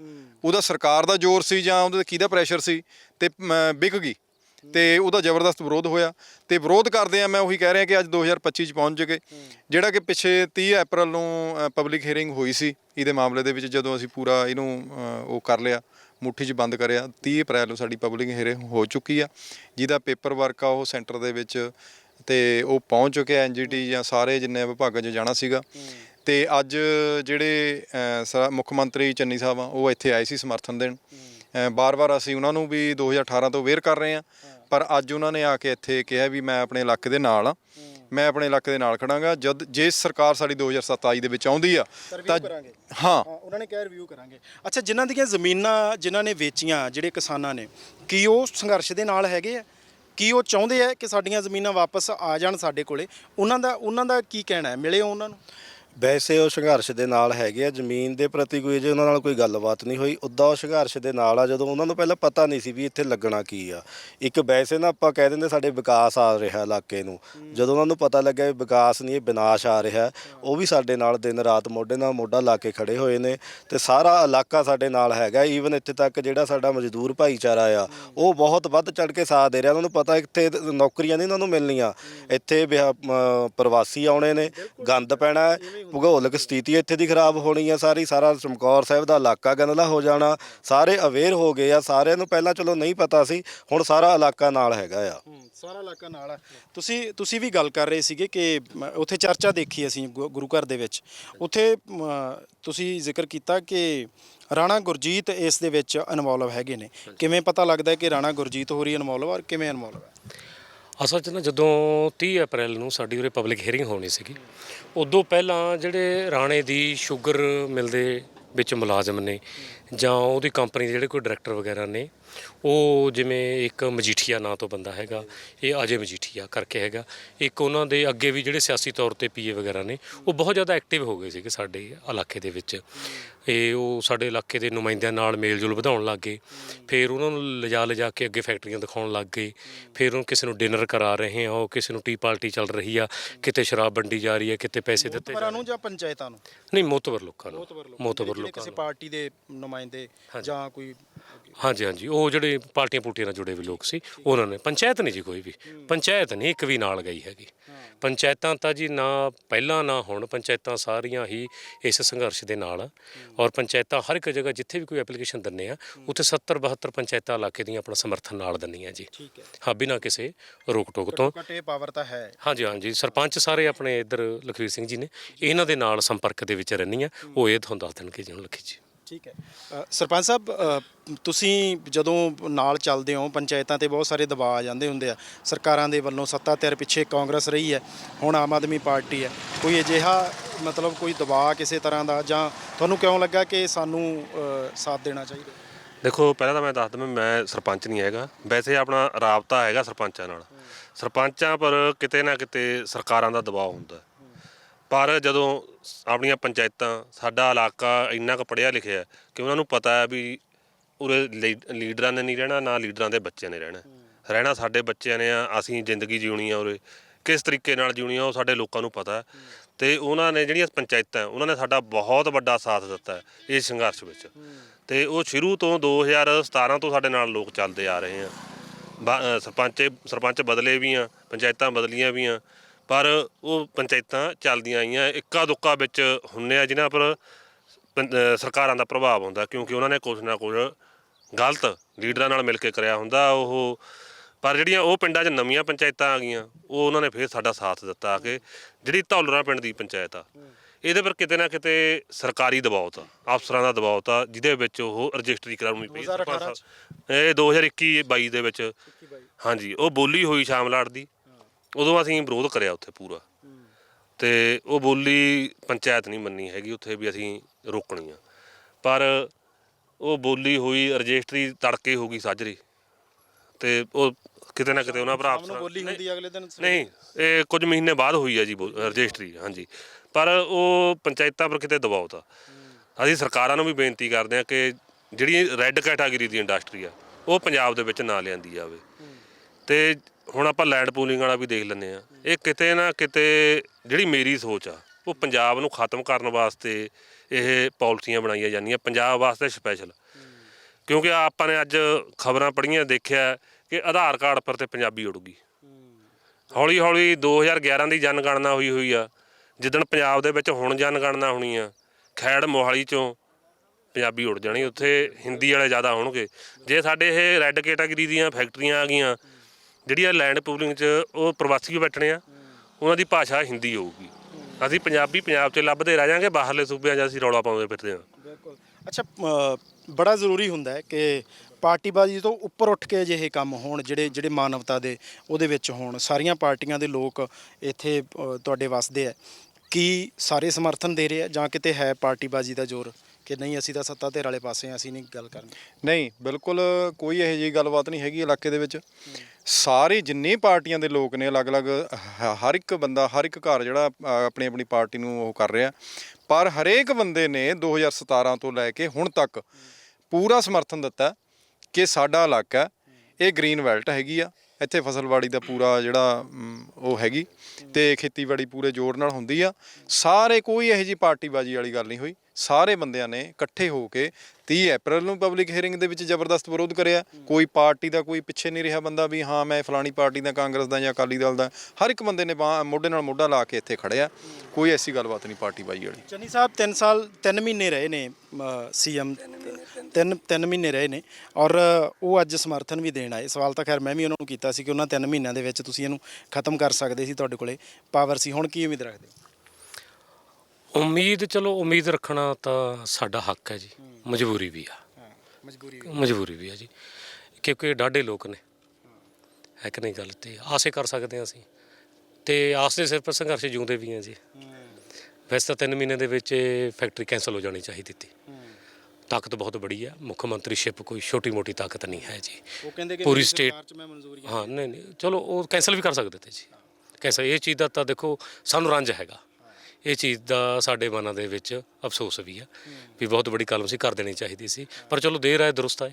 ਉਹਦਾ ਸਰਕਾਰ ਦਾ ਜ਼ੋਰ ਸੀ ਜਾਂ ਉਹਦੇ ਕਿਹਦਾ ਪ੍ਰੈਸ਼ਰ ਸੀ ਤੇ ਵਿਕ ਗਈ। ਤੇ ਉਹਦਾ ਜ਼ਬਰਦਸਤ ਵਿਰੋਧ ਹੋਇਆ। ਤੇ ਵਿਰੋਧ ਕਰਦੇ ਆ ਮੈਂ ਉਹੀ ਕਹਿ ਰਿਹਾ ਕਿ ਅੱਜ 2025 ਚ ਪਹੁੰਚ ਚੁੱਕੇ ਜਿਹੜਾ ਕਿ ਪਿੱਛੇ 30 ਅਪ੍ਰੈਲ ਨੂੰ ਪਬਲਿਕ ਹੀਅਰਿੰਗ ਹੋਈ ਸੀ ਇਹਦੇ ਮਾਮਲੇ ਦੇ ਵਿੱਚ ਜਦੋਂ ਅਸੀਂ ਪੂਰਾ ਇਹਨੂੰ ਉਹ ਕਰ ਲਿਆ ਮੁੱਠੀ 'ਚ ਬੰਦ ਕਰਿਆ 30 ਅਪ੍ਰੈਲ ਨੂੰ ਸਾਡੀ ਪਬਲਿਕ ਹੀਅਰਿੰਗ ਹੋ ਚੁੱਕੀ ਆ। ਜਿਹਦਾ ਪੇਪਰ ਵਰਕ ਆ ਉਹ ਸੈਂਟਰ ਦੇ ਵਿੱਚ ਤੇ ਉਹ ਪਹੁੰਚ ਚੁੱਕਿਆ ਐਨਜੀਟੀ ਜਾਂ ਸਾਰੇ ਜਿੰਨੇ ਵਿਭਾਗਾਂ 'ਚ ਜਾਣਾ ਸੀਗਾ। ਤੇ ਅੱਜ ਜਿਹੜੇ ਅ, ਸਾ- ਮੁੱਖ ਮੰਤਰੀ ਚੰਨੀ ਸਾਹਿਬ ਆ ਉਹ ਇੱਥੇ ਆਏ ਸੀ ਸਮਰਥਨ ਦੇਣ। ਬਾਰ-ਬਾਰ ਅਸੀਂ ਉਹਨਾਂ ਨੂੰ ਵੀ 2018 ਤੋਂ ਵੇਅਰ ਕਰ ਰਹੇ ਆ। ਪਰ ਅੱਜ ਉਹਨਾਂ ਨੇ ਆ ਕੇ ਇੱਥੇ ਕਿਹਾ ਵੀ ਮੈਂ ਆਪਣੇ ਇਲਾਕੇ ਦੇ ਨਾਲ ਆ। ਮੈਂ ਆਪਣੇ ਇਲਾਕੇ ਦੇ ਨਾਲ ਖੜਾਂਗਾ। ਜਦ ਜੇ ਸਰਕਾਰ ਸਾਡੀ 2027 ਦੇ ਵਿੱਚ ਆਉਂਦੀ ਆ ਕਰਾਂਗੇ। ਹਾਂ। ਹਾਂ ਉਹਨਾਂ ਨੇ ਕਿਹਾ ਰਿਵਿਊ ਕਰਾਂਗੇ। ਅੱਛਾ ਜਿਨ੍ਹਾਂ ਦੀਆਂ ਜ਼ਮੀਨਾਂ ਜਿਨ੍ਹਾਂ ਨੇ ਵੇਚੀਆਂ ਜਿਹੜੇ ਕਿਸਾਨਾਂ ਨੇ ਕੀ ਉਹ ਸੰਘਰਸ਼ ਦੇ ਨਾਲ ਹੈਗੇ ਆ? ਕੀ ਉਹ ਚਾਹੁੰਦੇ ਆ ਕਿ ਸਾਡੀਆਂ ਜ਼ਮੀਨਾਂ ਵਾਪਸ ਆ ਜਾਣ ਸਾਡੇ ਕੋਲੇ? ਉਹਨਾਂ ਦਾ ਉਹਨਾਂ ਦਾ ਕੀ ਕਹਿਣਾ ਹੈ? ਮਿਲੇ ਉਹਨਾਂ ਨੂੰ? ਵੈਸੇ ਉਹ ਸੰਘਰਸ਼ ਦੇ ਨਾਲ ਹੈਗੇ ਆ ਜ਼ਮੀਨ ਦੇ ਪ੍ਰਤੀ ਕੋਈ ਜੇ ਉਹਨਾਂ ਨਾਲ ਕੋਈ ਗੱਲਬਾਤ ਨਹੀਂ ਹੋਈ ਉੱਦਾਂ ਉਹ ਸੰਘਰਸ਼ ਦੇ ਨਾਲ ਆ ਜਦੋਂ ਉਹਨਾਂ ਨੂੰ ਪਹਿਲਾਂ ਪਤਾ ਨਹੀਂ ਸੀ ਵੀ ਇੱਥੇ ਲੱਗਣਾ ਕੀ ਆ। ਇੱਕ ਵੈਸੇ ਨਾ ਆਪਾਂ ਕਹਿ ਦਿੰਦੇ ਸਾਡੇ ਵਿਕਾਸ ਆ ਰਿਹਾ ਇਲਾਕੇ ਨੂੰ। ਜਦੋਂ ਉਹਨਾਂ ਨੂੰ ਪਤਾ ਲੱਗਿਆ ਵੀ ਵਿਕਾਸ ਨਹੀਂ ਇਹ ਵਿਨਾਸ਼ ਆ ਰਿਹਾ ਉਹ ਵੀ ਸਾਡੇ ਨਾਲ ਦਿਨ ਰਾਤ ਮੋਢੇ ਨਾਲ ਮੋਢਾ ਲਾ ਕੇ ਖੜੇ ਹੋਏ ਨੇ ਤੇ ਸਾਰਾ ਇਲਾਕਾ ਸਾਡੇ ਨਾਲ ਹੈਗਾ ਈਵਨ ਇੱਥੇ ਤੱਕ ਜਿਹੜਾ ਸਾਡਾ ਮਜ਼ਦੂਰ ਭਾਈਚਾਰਾ ਆ ਉਹ ਬਹੁਤ ਵੱਧ ਚੜ ਕੇ ਸਾਥ ਦੇ ਰਿਹਾ। ਉਹਨਾਂ ਨੂੰ ਪਤਾ ਇੱਥੇ ਨੌਕਰੀਆਂ ਨਹੀਂ ਉਹਨਾਂ ਨੂੰ ਮਿਲਣੀਆਂ। ਇੱਥੇ ਵਿਆਹ- ਮ, ਪ੍ਰਵਾਸੀ ਆਉਣੇ ਨੇ ਗੰਦ ਪੈਣਾ ਹੈ, ਭੂਗੋਲਿਕ ਸਥਿਤੀ ਇੱਥੇ ਦੀ ਖਰਾਬ ਹੋਣੀ ਆ ਸਾਰੀ ਸਾਰਾ ਚਮਕੌਰ ਸਾਹਿਬ ਦਾ ਇਲਾਕਾ ਗੰਦਲਾ ਹੋ ਜਾਣਾ ਸਾਰੇ ਅਵੇਅਰ ਹੋ ਗਏ ਆ ਸਾਰਿਆਂ ਨੂੰ ਪਹਿਲਾਂ ਚਲੋ ਨਹੀਂ ਪਤਾ ਸੀ ਹੁਣ ਸਾਰਾ ਇਲਾਕਾ ਨਾਲ ਹੈਗਾ ਆ। ਸਾਰਾ ਇਲਾਕਾ ਨਾਲ ਆ। ਤੁਸੀਂ ਤੁਸੀਂ ਵੀ ਗੱਲ ਕਰ ਰਹੇ ਸੀਗੇ ਕਿ ਮ, ਉੱਥੇ ਚਰਚਾ ਦੇਖੀ ਅਸੀਂ ਗੁ- ਗੁਰੂ ਘਰ ਦੇ ਵਿੱਚ। ਉੱਥੇ ਮ, ਤੁਸੀਂ ਜ਼ਿਕਰ ਕੀਤਾ ਕਿ ਰਾਣਾ ਗੁਰਜੀਤ ਇਸ ਦੇ ਵਿੱਚ ਇਨਵੋਲਵ ਹੈਗੇ ਨੇ। ਕਿਵੇਂ ਪਤਾ ਲੱਗਦਾ ਹੈ ਕਿ ਰਾਣਾ ਗੁਰਜੀਤ ਹੋਰੀ ਇਨਵੋਲਵ ਔਰ ਕਿਵੇਂ ਇਨਵੋਲਵ ਹੈ ਅਸਲ 'ਚ ਨਾ ਜਦੋਂ 30 ਅਪ੍ਰੈਲ ਨੂੰ ਸਾਡੀ ਉਰੇ ਪਬਲਿਕ ਹੀਅਰਿੰਗ ਹੋਣੀ ਸੀਗੀ, ਉਦੋਂ ਪਹਿਲਾਂ ਜਿਹੜੇ ਰਾਣੇ ਦੀ ਸ਼ੂਗਰ ਮਿਲ ਦੇ ਵਿੱਚ ਮੁਲਾਜ਼ਮ ਨੇ ਜਾਂ ਉਹਦੀ ਕੰਪਨੀ ਦੇ ਜਿਹੜੇ ਕੋਈ ਡਾਇਰੈਕਟਰ ਵਗੈਰਾ ਨੇ ਉਹ ਜਿਵੇਂ ਇੱਕ ਮਜੀਠੀਆ ਨਾਂ ਤੋਂ ਬੰਦਾ ਹੈਗਾ ਇਹ ਅਜੇ ਮਜੀਠੀਆ ਕਰਕੇ ਹੈਗਾ। ਇੱਕ ਉਹਨਾਂ ਦੇ ਅੱਗੇ ਵੀ ਜਿਹੜੇ ਸਿਆਸੀ ਤੌਰ ਤੇ ਪੀਏ ਵਗੈਰਾ ਨੇ ਉਹ ਬਹੁਤ ਜ਼ਿਆਦਾ ਐਕਟਿਵ ਹੋ ਗਏ ਸੀਗੇ ਸਾਡੇ ਇਲਾਕੇ ਦੇ ਵਿੱਚ। ਇਹ ਉਹ ਸਾਡੇ ਇਲਾਕੇ ਦੇ ਨੁਮਾਇੰਦਿਆਂ ਨਾਲ ਮੇਲਜੋਲ ਵਧਾਉਣ ਲੱਗ ਗਏ। ਫਿਰ ਉਹਨਾਂ ਨੂੰ ਲਿਜਾ ਲਿਜਾ ਕੇ ਅੱਗੇ ਫੈਕਟਰੀਆਂ ਦਿਖਾਉਣ ਲੱਗ ਗਏ। ਫਿਰ ਉਹ ਕਿਸੇ ਨੂੰ ਡਿਨਰ ਕਰਾ ਰਹੇ ਆ ਉਹ ਕਿਸੇ ਨੂੰ ਟੀ ਪਾਰਟੀ ਚੱਲ ਰਹੀ ਆ ਕਿਤੇ ਸ਼ਰਾਬ ਵੰਡੀ ਜਾ ਰਹੀ ਹੈ ਕਿਤੇ ਪੈਸੇ ਦਿੱਤੇ ਜਾ ਰਹੇ ਨੂੰ ਜਾਂ ਪੰਚਾਇਤਾਂ ਨੂੰ? ਨਹੀਂ ਮੋਤਬਰ ਲੋਕਾਂ ਨੂੰ ਜਿਹੜੇ ਲੋਕਾਂ ਕਿਸੇ ਨੂੰ। ਪਾਰਟੀ ਦੇ ਨੁਮਾਇੰਦੇ ਜਾਂ ਕੋਈ ਹਾਂਜੀ ਹਾਂਜੀ। ਉਹ ਜਿਹੜੇ ਪਾਰਟੀਆਂ ਪੂਟੀਆਂ ਨਾਲ ਜੁੜੇ ਵੀ ਲੋਕ ਸੀ ਉਹਨਾਂ ਨੇ ਪੰਚਾਇਤ ਨਹੀਂ ਜੀ ਕੋਈ ਵੀ। ਪੰਚਾਇਤ ਨਹੀਂ ਇੱਕ ਵੀ ਨਾਲ ਗਈ ਹੈਗੀ। ਪੰਚਾਇਤਾਂ ਤਾਂ ਜੀ ਨਾ ਪਹਿਲਾਂ ਨਾ ਹੁਣ ਪੰਚਾਇਤਾਂ ਸਾਰੀਆਂ ਹੀ ਇਸ ਸੰਘਰਸ਼ ਦੇ ਨਾਲ ਆ। ਔਰ ਪੰਚਾਇਤਾਂ ਹਰ ਇੱਕ ਜਗ੍ਹਾ ਜਿੱਥੇ ਵੀ ਕੋਈ ਐਪਲੀਕੇਸ਼ਨ ਦਿੰਨੇ ਆ ਉੱਥੇ 70 72 ਪੰਚਾਇਤਾਂ ਇਲਾਕੇ ਦੀਆਂ ਆਪਣਾ ਸਮਰਥਨ ਨਾਲ ਦਿੰਦੀਆਂ ਜੀ। ਠੀਕ ਹੈ। ਹਾਂ ਬਿਨਾਂ ਕਿਸੇ ਰੋਕ ਟੋਕ ਤੋਂ ਕਟੇ ਪਾਵਰ ਤਾਂ ਹੈ। ਹਾਂਜੀ ਹਾਂਜੀ। ਸਰਪੰਚ ਸਾਰੇ ਆਪਣੇ ਇੱਧਰ ਲਖਵੀਰ ਸਿੰਘ ਜੀ ਨੇ ਇਹਨਾਂ ਦੇ ਨਾਲ ਸੰਪਰਕ ਦੇ ਵਿੱਚ ਰਹਿੰਦੀਆਂ। ਉਹ ਇਹ ਤੁਹਾਨੂੰ ਦੱਸ ਦੇਣਗੇ ਜੀ ਹੁਣ ਲਖੀ ਜੀ। ਠੀਕ ਹੈ। ਅ, ਸਰਪੰਚ ਸਾਹਿਬ ਅ, ਤੁਸੀਂ ਜਦੋਂ ਨਾਲ ਚੱਲਦੇ ਹੋ ਪੰਚਾਇਤਾਂ ਤੇ ਬਹੁਤ ਸਾਰੇ ਦਬਾਅ ਆ ਜਾਂਦੇ ਹੁੰਦੇ ਆ। ਸਰਕਾਰਾਂ ਦੇ ਵੱਲੋਂ ਸੱਤਾ ਧਿਰ ਪਿੱਛੇ ਕਾਂਗਰਸ ਰਹੀ ਹੈ ਹੁਣ ਆਮ ਆਦਮੀ ਪਾਰਟੀ ਹੈ। ਕੋਈ ਅਜਿਹਾ ਮਤਲਬ ਕੋਈ ਦਬਾਅ ਕਿਸੇ ਤਰ੍ਹਾਂ ਦਾ ਜਾਂ ਤੁਹਾਨੂੰ ਕਿਉਂ ਲੱਗਾ ਕਿ ਸਾਨੂੰ ਅ, ਸਾਥ ਦੇਣਾ ਚਾਹੀਦਾ? ਦੇਖੋ ਪਹਿਲਾਂ ਤਾਂ ਮੈਂ ਦੱਸ ਦਵਾਂ ਮੈਂ ਸਰਪੰਚ ਨਹੀਂ ਹੈਗਾ। ਵੈਸੇ ਆਪਣਾ ਰਾਬਤਾ ਹੈਗਾ ਸਰਪੰਚਾਂ ਨਾਲ। ਸਰਪੰਚਾਂ ਪਰ ਕਿਤੇ ਨਾ ਕਿਤੇ ਸਰਕਾਰਾਂ ਦਾ ਦਬਾਅ ਹੁੰਦਾ। ਹੈ। ਪਰ ਜਦੋਂ ਆਪਣੀਆਂ ਪੰਚਾਇਤਾਂ ਸਾਡਾ ਇਲਾਕਾ ਇੰਨਾ ਕੁ ਪੜ੍ਹਿਆ ਲਿਖਿਆ ਕਿ ਉਹਨਾਂ ਨੂੰ ਪਤਾ ਹੈ ਵੀ ਉਰੇ ਲੀ- ਲੀਡਰਾਂ ਨੇ ਨਹੀਂ ਰਹਿਣਾ ਨਾ ਲੀਡਰਾਂ ਦੇ ਬੱਚਿਆਂ ਨੇ ਰਹਿਣਾ। ਰਹਿਣਾ ਸਾਡੇ ਬੱਚਿਆਂ ਨੇ ਆ ਅਸੀਂ ਜ਼ਿੰਦਗੀ ਜਿਉਣੀ ਆ ਉਰੇ। ਕਿਸ ਤਰੀਕੇ ਨਾਲ ਜਿਉਣੀ ਆ ਉਹ ਸਾਡੇ ਲੋਕਾਂ ਨੂੰ ਪਤਾ ਹੈ। ਤੇ ਉਹਨਾਂ ਨੇ ਜਿਹੜੀਆਂ ਪੰਚਾਇਤਾਂ ਉਹਨਾਂ ਨੇ ਸਾਡਾ ਬਹੁਤ ਵੱਡਾ ਸਾਥ ਦਿੱਤਾ ਹੈ ਇਸ ਸੰਘਰਸ਼ ਵਿੱਚ। ਤੇ ਉਹ ਸ਼ੁਰੂ ਤੋਂ 2017 ਤੋਂ ਸਾਡੇ ਨਾਲ ਲੋਕ ਚੱਲਦੇ ਆ ਰਹੇ ਆ। ਬਾ- ਅ, ਸਰਪੰਚ ਸਰਪੰਚ ਬਦਲੇ ਵੀ ਆ ਪੰਚਾਇਤਾਂ ਬਦਲੀਆਂ ਵੀ ਆ। ਪਰ ਉਹ ਪੰਚਾਇਤਾਂ ਚੱਲਦੀਆਂ ਆਈਆਂ ਇੱਕਾ ਦੁੱਕਾ ਵਿੱਚ ਹੁੰਨੇ ਆ ਜਿਨ੍ਹਾਂ ਪਰ ਪੰ- ਅ, ਸਰਕਾਰਾਂ ਦਾ ਪ੍ਰਭਾਵ ਹੁੰਦਾ ਕਿਉਂਕਿ ਉਹਨਾਂ ਨੇ ਕੁਝ ਨਾ ਕੁਝ ਗਲਤ ਲੀਡਰਾਂ ਨਾਲ ਮਿਲ ਕੇ ਕਰਿਆ ਹੁੰਦਾ ਉਹ। ਪਰ ਜਿਹੜੀਆਂ ਉਹ ਪਿੰਡਾਂ 'ਚ ਨਵੀਆਂ ਪੰਚਾਇਤਾਂ ਆ ਗਈਆਂ ਉਹ ਉਹਨਾਂ ਨੇ ਫਿਰ ਸਾਡਾ ਸਾਥ ਦਿੱਤਾ ਕਿ ਜਿਹੜੀ ਧੌਲਰਾ ਪਿੰਡ ਦੀ ਪੰਚਾਇਤ ਆ। ਇਹਦੇ ਪਰ ਕਿਤੇ ਨਾ ਕਿਤੇ ਸਰਕਾਰੀ ਦਬਾਅ ਤਾ ਅਫਸਰਾਂ ਦਾ ਦਬਾਅ ਤਾ ਜਿਹਦੇ ਵਿੱਚ ਉਹ ਰਜਿਸਟਰੀ ਕਰਾਉਣੀ ਪਈ 2018 ਸਰਪੰਚ ਸਾਹਿਬ। ਇਹ 2021 22 ਦੇ ਵਿੱਚ। ਹਾਂਜੀ ਉਹ ਬੋਲੀ ਹੋਈ ਸ਼ਾਮਲਾਟ ਦੀ। ਉਦੋਂ ਅਸੀਂ ਵਿਰੋਧ ਕਰਿਆ ਉੱਥੇ ਪੂਰਾ। ਤੇ ਉਹ ਬੋਲੀ ਪੰਚਾਇਤ ਨਹੀਂ ਮੰਨੀ ਹੈਗੀ ਉੱਥੇ ਵੀ ਅਸੀਂ ਰੋਕਣੀ ਆ। ਪਰ ਉਹ ਬੋਲੀ ਹੋਈ ਰਜਿਸਟਰੀ ਤੜਕੇ ਹੋ ਗਈ ਸਾਜਰੀ। ਤੇ ਉਹ ਕਿਤੇ ਨਾ ਕਿਤੇ ਉਹਨਾਂ ਭਰਾ ਸਾਨੂੰ ਬੋਲੀ ਹੁੰਦੀ ਅਗਲੇ ਦਿਨ ਨਹੀਂ ਇਹ ਕੁਝ ਮਹੀਨੇ ਬਾਅਦ ਹੋਈ ਹੈ ਜੀ ਰਜਿਸਟਰੀ ਹਾਂਜੀ। ਪਰ ਉਹ ਪੰਚਾਇਤਾਂ ਪਰ ਕਿਤੇ ਦਬਾਅ ਤਾ। ਅਸੀਂ ਸਰਕਾਰਾਂ ਨੂੰ ਵੀ ਬੇਨਤੀ ਕਰਦੇ ਹਾਂ ਕਿ ਜਿਹੜੀ ਰੈੱਡ ਕੈਟਾਗਰੀ ਦੀ ਇੰਡਸਟਰੀ ਆ ਉਹ ਪੰਜਾਬ ਦੇ ਵਿੱਚ ਨਾ ਲਿਆਂਦੀ ਜਾਵੇ। ਤੇ ਹੁਣ ਆਪਾਂ ਲੈਂਡ ਪੂਲਿੰਗ ਵਾਲਾ ਵੀ ਦੇਖ ਲੈਂਦੇ ਆ ਇਹ ਕਿਤੇ ਨਾ ਕਿਤੇ ਜਿਹੜੀ ਮੇਰੀ ਸੋਚ ਆ, ਉਹ ਪੰਜਾਬ ਨੂੰ ਖਤਮ ਕਰਨ ਵਾਸਤੇ ਇਹ ਪਾਲਿਸੀਆਂ ਬਣਾਈਆਂ ਜਾਂਦੀਆਂ, ਪੰਜਾਬ ਵਾਸਤੇ ਸਪੈਸ਼ਲ ਕਿਉਂਕਿ ਆਪਾਂ ਨੇ ਅੱਜ ਖਬਰਾਂ ਪੜ੍ਹੀਆਂ, ਦੇਖਿਆ ਕਿ ਆਧਾਰ ਕਾਰਡ ਪਰ ਤੇ ਪੰਜਾਬੀ ਉੜ ਗਈ ਹੌਲੀ ਹੌਲੀ 2011 ਦੀ ਜਨਗਣਨਾ ਹੋਈ ਹੋਈ ਆ। ਜਿੱਦਣ ਪੰਜਾਬ ਦੇ ਵਿੱਚ ਹੁਣ ਜਨਗਣਨਾ ਹੋਣੀ ਆ, ਖੈੜ ਮੋਹਾਲੀ ਚੋਂ ਪੰਜਾਬੀ ਉੜ ਜਾਣੀ, ਉੱਥੇ ਹਿੰਦੀ ਵਾਲੇ ਜ਼ਿਆਦਾ ਹੋਣਗੇ। ਜੇ ਸਾਡੇ ਇਹ ਰੈੱਡ ਕੈਟਾਗਰੀ ਦੀਆਂ ਫੈਕਟਰੀਆਂ ਆ ਗਈਆਂ ਜਿਹੜੀ ਆ ਲੈਂਡ ਪੂਲਿੰਗ 'ਚ ਉਹ ਪ੍ਰਵਾਸੀ ਬੈਠਣੇ ਆ, ਉਹਨਾਂ ਦੀ ਭਾਸ਼ਾ ਹਿੰਦੀ ਹੋਊਗੀ। ਅਸੀਂ ਪੰਜਾਬੀ ਪੰਜਾਬ 'ਚ ਲੱਭਦੇ ਰਹਿ ਜਾਾਂਗੇ, ਬਾਹਰਲੇ ਸੂਬਿਆਂ 'ਚ ਅਸੀਂ ਰੌਲਾ ਪਾਉਂਦੇ ਫਿਰਦੇ ਹਾਂ। ਬਿਲਕੁਲ। ਅੱਛਾ ਬੜਾ ਜ਼ਰੂਰੀ ਹੁੰਦਾ ਹੈ ਕਿ ਪਾਰਟੀਬਾਜ਼ੀ ਤੋਂ ਉੱਪਰ ਉੱਠ ਕੇ ਅਜਿਹੇ ਕੰਮ ਹੋਣ, ਜਿਹੜੇ ਜਿਹੜੇ ਮਾਨਵਤਾ ਦੇ ਉਹਦੇ ਵਿੱਚ ਹੋਣ। ਸਾਰੀਆਂ ਪਾਰਟੀਆਂ ਦੇ ਲੋਕ ਇੱਥੇ ਤੁਹਾਡੇ ਵੱਸਦੇ ਆ। ਕੀ ਸਾਰੇ ਸਮਰਥਨ ਦੇ ਰਹੇ ਆ ਜਾਂ ਕਿਤੇ ਹੈ ਪਾਰਟੀਬਾਜ਼ੀ ਦਾ ਜ਼ੋਰ? ਕਿ ਨਹੀਂ ਅਸੀਂ ਤਾਂ ਸੱਤਾ ਧਿਰ ਵਾਲੇ ਪਾਸੇ ਆ ਅਸੀਂ ਨਹੀਂ ਗੱਲ ਕਰਨੀ। ਨਹੀਂ ਬਿਲਕੁਲ ਕੋਈ ਇਹੋ ਜਿਹੀ ਗੱਲਬਾਤ ਨਹੀਂ ਹੈਗੀ ਇਲਾਕੇ ਦੇ ਵਿੱਚ। ਸਾਰੇ ਜਿੰਨੇ ਪਾਰਟੀਆਂ ਦੇ ਲੋਕ ਨੇ ਅਲੱਗ-ਅਲੱਗ ਹ- ਹਰ ਇੱਕ ਬੰਦਾ ਹਰ ਇੱਕ ਘਰ ਜਿਹੜਾ ਅ, ਆਪਣੀ ਆਪਣੀ ਪਾਰਟੀ ਨੂੰ ਉਹ ਕਰ ਰਿਹਾ। ਪਰ ਹਰੇਕ ਬੰਦੇ ਨੇ 2017 ਤੋਂ ਲੈ ਕੇ ਹੁਣ ਤੱਕ ਪੂਰਾ ਸਮਰਥਨ ਦਿੱਤਾ ਕਿ ਸਾਡਾ ਇਲਾਕਾ ਇਹ ਗ੍ਰੀਨ ਬੈਲਟ ਹੈਗੀ ਆ। ਇੱਥੇ ਫਸਲਵਾੜੀ ਦਾ ਪੂਰਾ ਜਿਹੜਾ ਮ, ਉਹ ਹੈਗੀ ਤੇ ਖੇਤੀਬਾੜੀ ਪੂਰੇ ਜ਼ੋਰ ਨਾਲ ਹੁੰਦੀ ਆ। ਸਾਰੇ ਕੋਈ ਇਹੋ ਜਿਹੀ ਪਾਰਟੀਬਾਜ਼ੀ ਵਾਲੀ ਗੱਲ ਨਹੀਂ ਹੋਈ। ਸਾਰੇ ਬੰਦਿਆਂ ਨੇ ਇਕੱਠੇ ਹੋ ਕੇ 30 ਅਪ੍ਰੈਲ ਨੂੰ ਪਬਲਿਕ ਹੀਅਰਿੰਗ ਦੇ ਵਿੱਚ ਜ਼ਬਰਦਸਤ ਵਿਰੋਧ ਕਰਿਆ। ਕੋਈ ਪਾਰਟੀ ਦਾ ਕੋਈ ਪਿੱਛੇ ਨਹੀਂ ਰਿਹਾ ਬੰਦਾ ਵੀ ਹਾਂ, ਮੈਂ ਫਲਾਣੀ ਪਾਰਟੀ ਦਾ, ਕਾਂਗਰਸ ਦਾ ਜਾਂ ਅਕਾਲੀ ਦਲ ਦਾ। ਹਰ ਇੱਕ ਬੰਦੇ ਨੇ ਬਾਂਹ- ਮੋਢੇ ਨਾਲ ਮੋਢਾ ਲਾ ਕੇ ਇੱਥੇ ਖੜਿਆ। ਕੋਈ ਐਸੀ ਗੱਲਬਾਤ ਨਹੀਂ ਪਾਰਟੀਬਾਜ਼ੀ ਵਾਲੀ। ਚੰਨੀ ਸਾਹਿਬ 3 ਸਾਲ 3 ਮਹੀਨੇ ਰਹੇ ਨੇ ਸੀਐਮ ਤਿੰਨ ਤਿੰਨ ਮਹੀਨੇ ਰਹੇ ਨੇ ਔਰ ਉਹ ਅੱਜ ਸਮਰਥਨ ਵੀ ਦੇਣ ਆਏ। ਸਵਾਲ ਤਾਂ ਖੈਰ ਮੈਂ ਵੀ ਉਹਨਾਂ ਨੂੰ ਕੀਤਾ ਸੀ ਕਿ ਉਹਨਾਂ 3 ਮਹੀਨਿਆਂ ਦੇ ਵਿੱਚ ਤੁਸੀਂ ਇਹਨੂੰ ਖਤਮ ਕਰ ਸਕਦੇ ਸੀ ਤੁਹਾਡੇ ਕੋਲੇ। ਪਾਵਰ ਸੀ। ਹੁਣ ਕੀ ਉਮੀਦ ਰੱਖਦੇ ਉਮੀਦ ਚਲੋ ਉਮੀਦ ਰੱਖਣਾ ਤਾਂ ਸਾਡਾ ਹੱਕ ਹੈ ਜੀ। ਮਜਬੂਰੀ ਵੀ ਆ। ਮਜਬੂਰੀ ਮਜਬੂਰੀ ਵੀ ਆ ਜੀ। ਕਿਉਂਕਿ ਡਾਢੇ ਲੋਕ ਨੇ। ਹੈ ਕਿ ਨਹੀਂ ਗੱਲ ਤੇ? ਆਸੇ ਕਰ ਸਕਦੇ ਹਾਂ ਅਸੀਂ। ਤੇ ਆਸ ਦੇ ਸਿਰ ਪਰ ਸੰਘਰਸ਼ ਜਿਉਂਦੇ ਵੀ ਆ ਜੀ। ਵੈਸੇ ਤਾਂ 3 ਮਹੀਨੇ ਦੇ ਵਿੱਚ ਫੈਕਟਰੀ ਕੈਂਸਲ ਹੋ ਜਾਣੀ ਚਾਹੀਦੀ ਸੀ ਤਾਕਤ ਬਹੁਤ ਬੜੀ ਹੈ ਮੁੱਖ ਮੰਤਰੀਸ਼ਿਪ ਕੋਈ ਛੋਟੀ ਮੋਟੀ ਤਾਕਤ ਨਹੀਂ ਹੈ ਜੀ। ਉਹ ਕਹਿੰਦੇ ਕਿ ਪੂਰੀ ਮਨਜ਼ੂਰੀ ਹਾਂ ਨਹੀਂ ਨਹੀਂ। ਚਲੋ ਉਹ ਕੈਂਸਲ ਵੀ ਕਰ ਸਕਦੇ ਤੇ ਜੀ। ਕੈਂਸਲ ਇਹ ਚੀਜ਼ ਦਾ ਤਾਂ ਦੇਖੋ ਸਾਨੂੰ ਰੰਜ ਹੈਗਾ। ਇਹ ਚੀਜ਼ ਦਾ ਸਾਡੇ ਮਨਾਂ ਦੇ ਵਿੱਚ ਅਫਸੋਸ ਵੀ ਆ ਵੀ ਬਹੁਤ ਬੜੀ ਕਲਮ ਸੀ ਕਰ ਦੇਣੀ ਚਾਹੀਦੀ ਸੀ। ਪਰ ਚਲੋ ਦੇਰ ਆਏ ਦਰੁਸਤ ਆਏ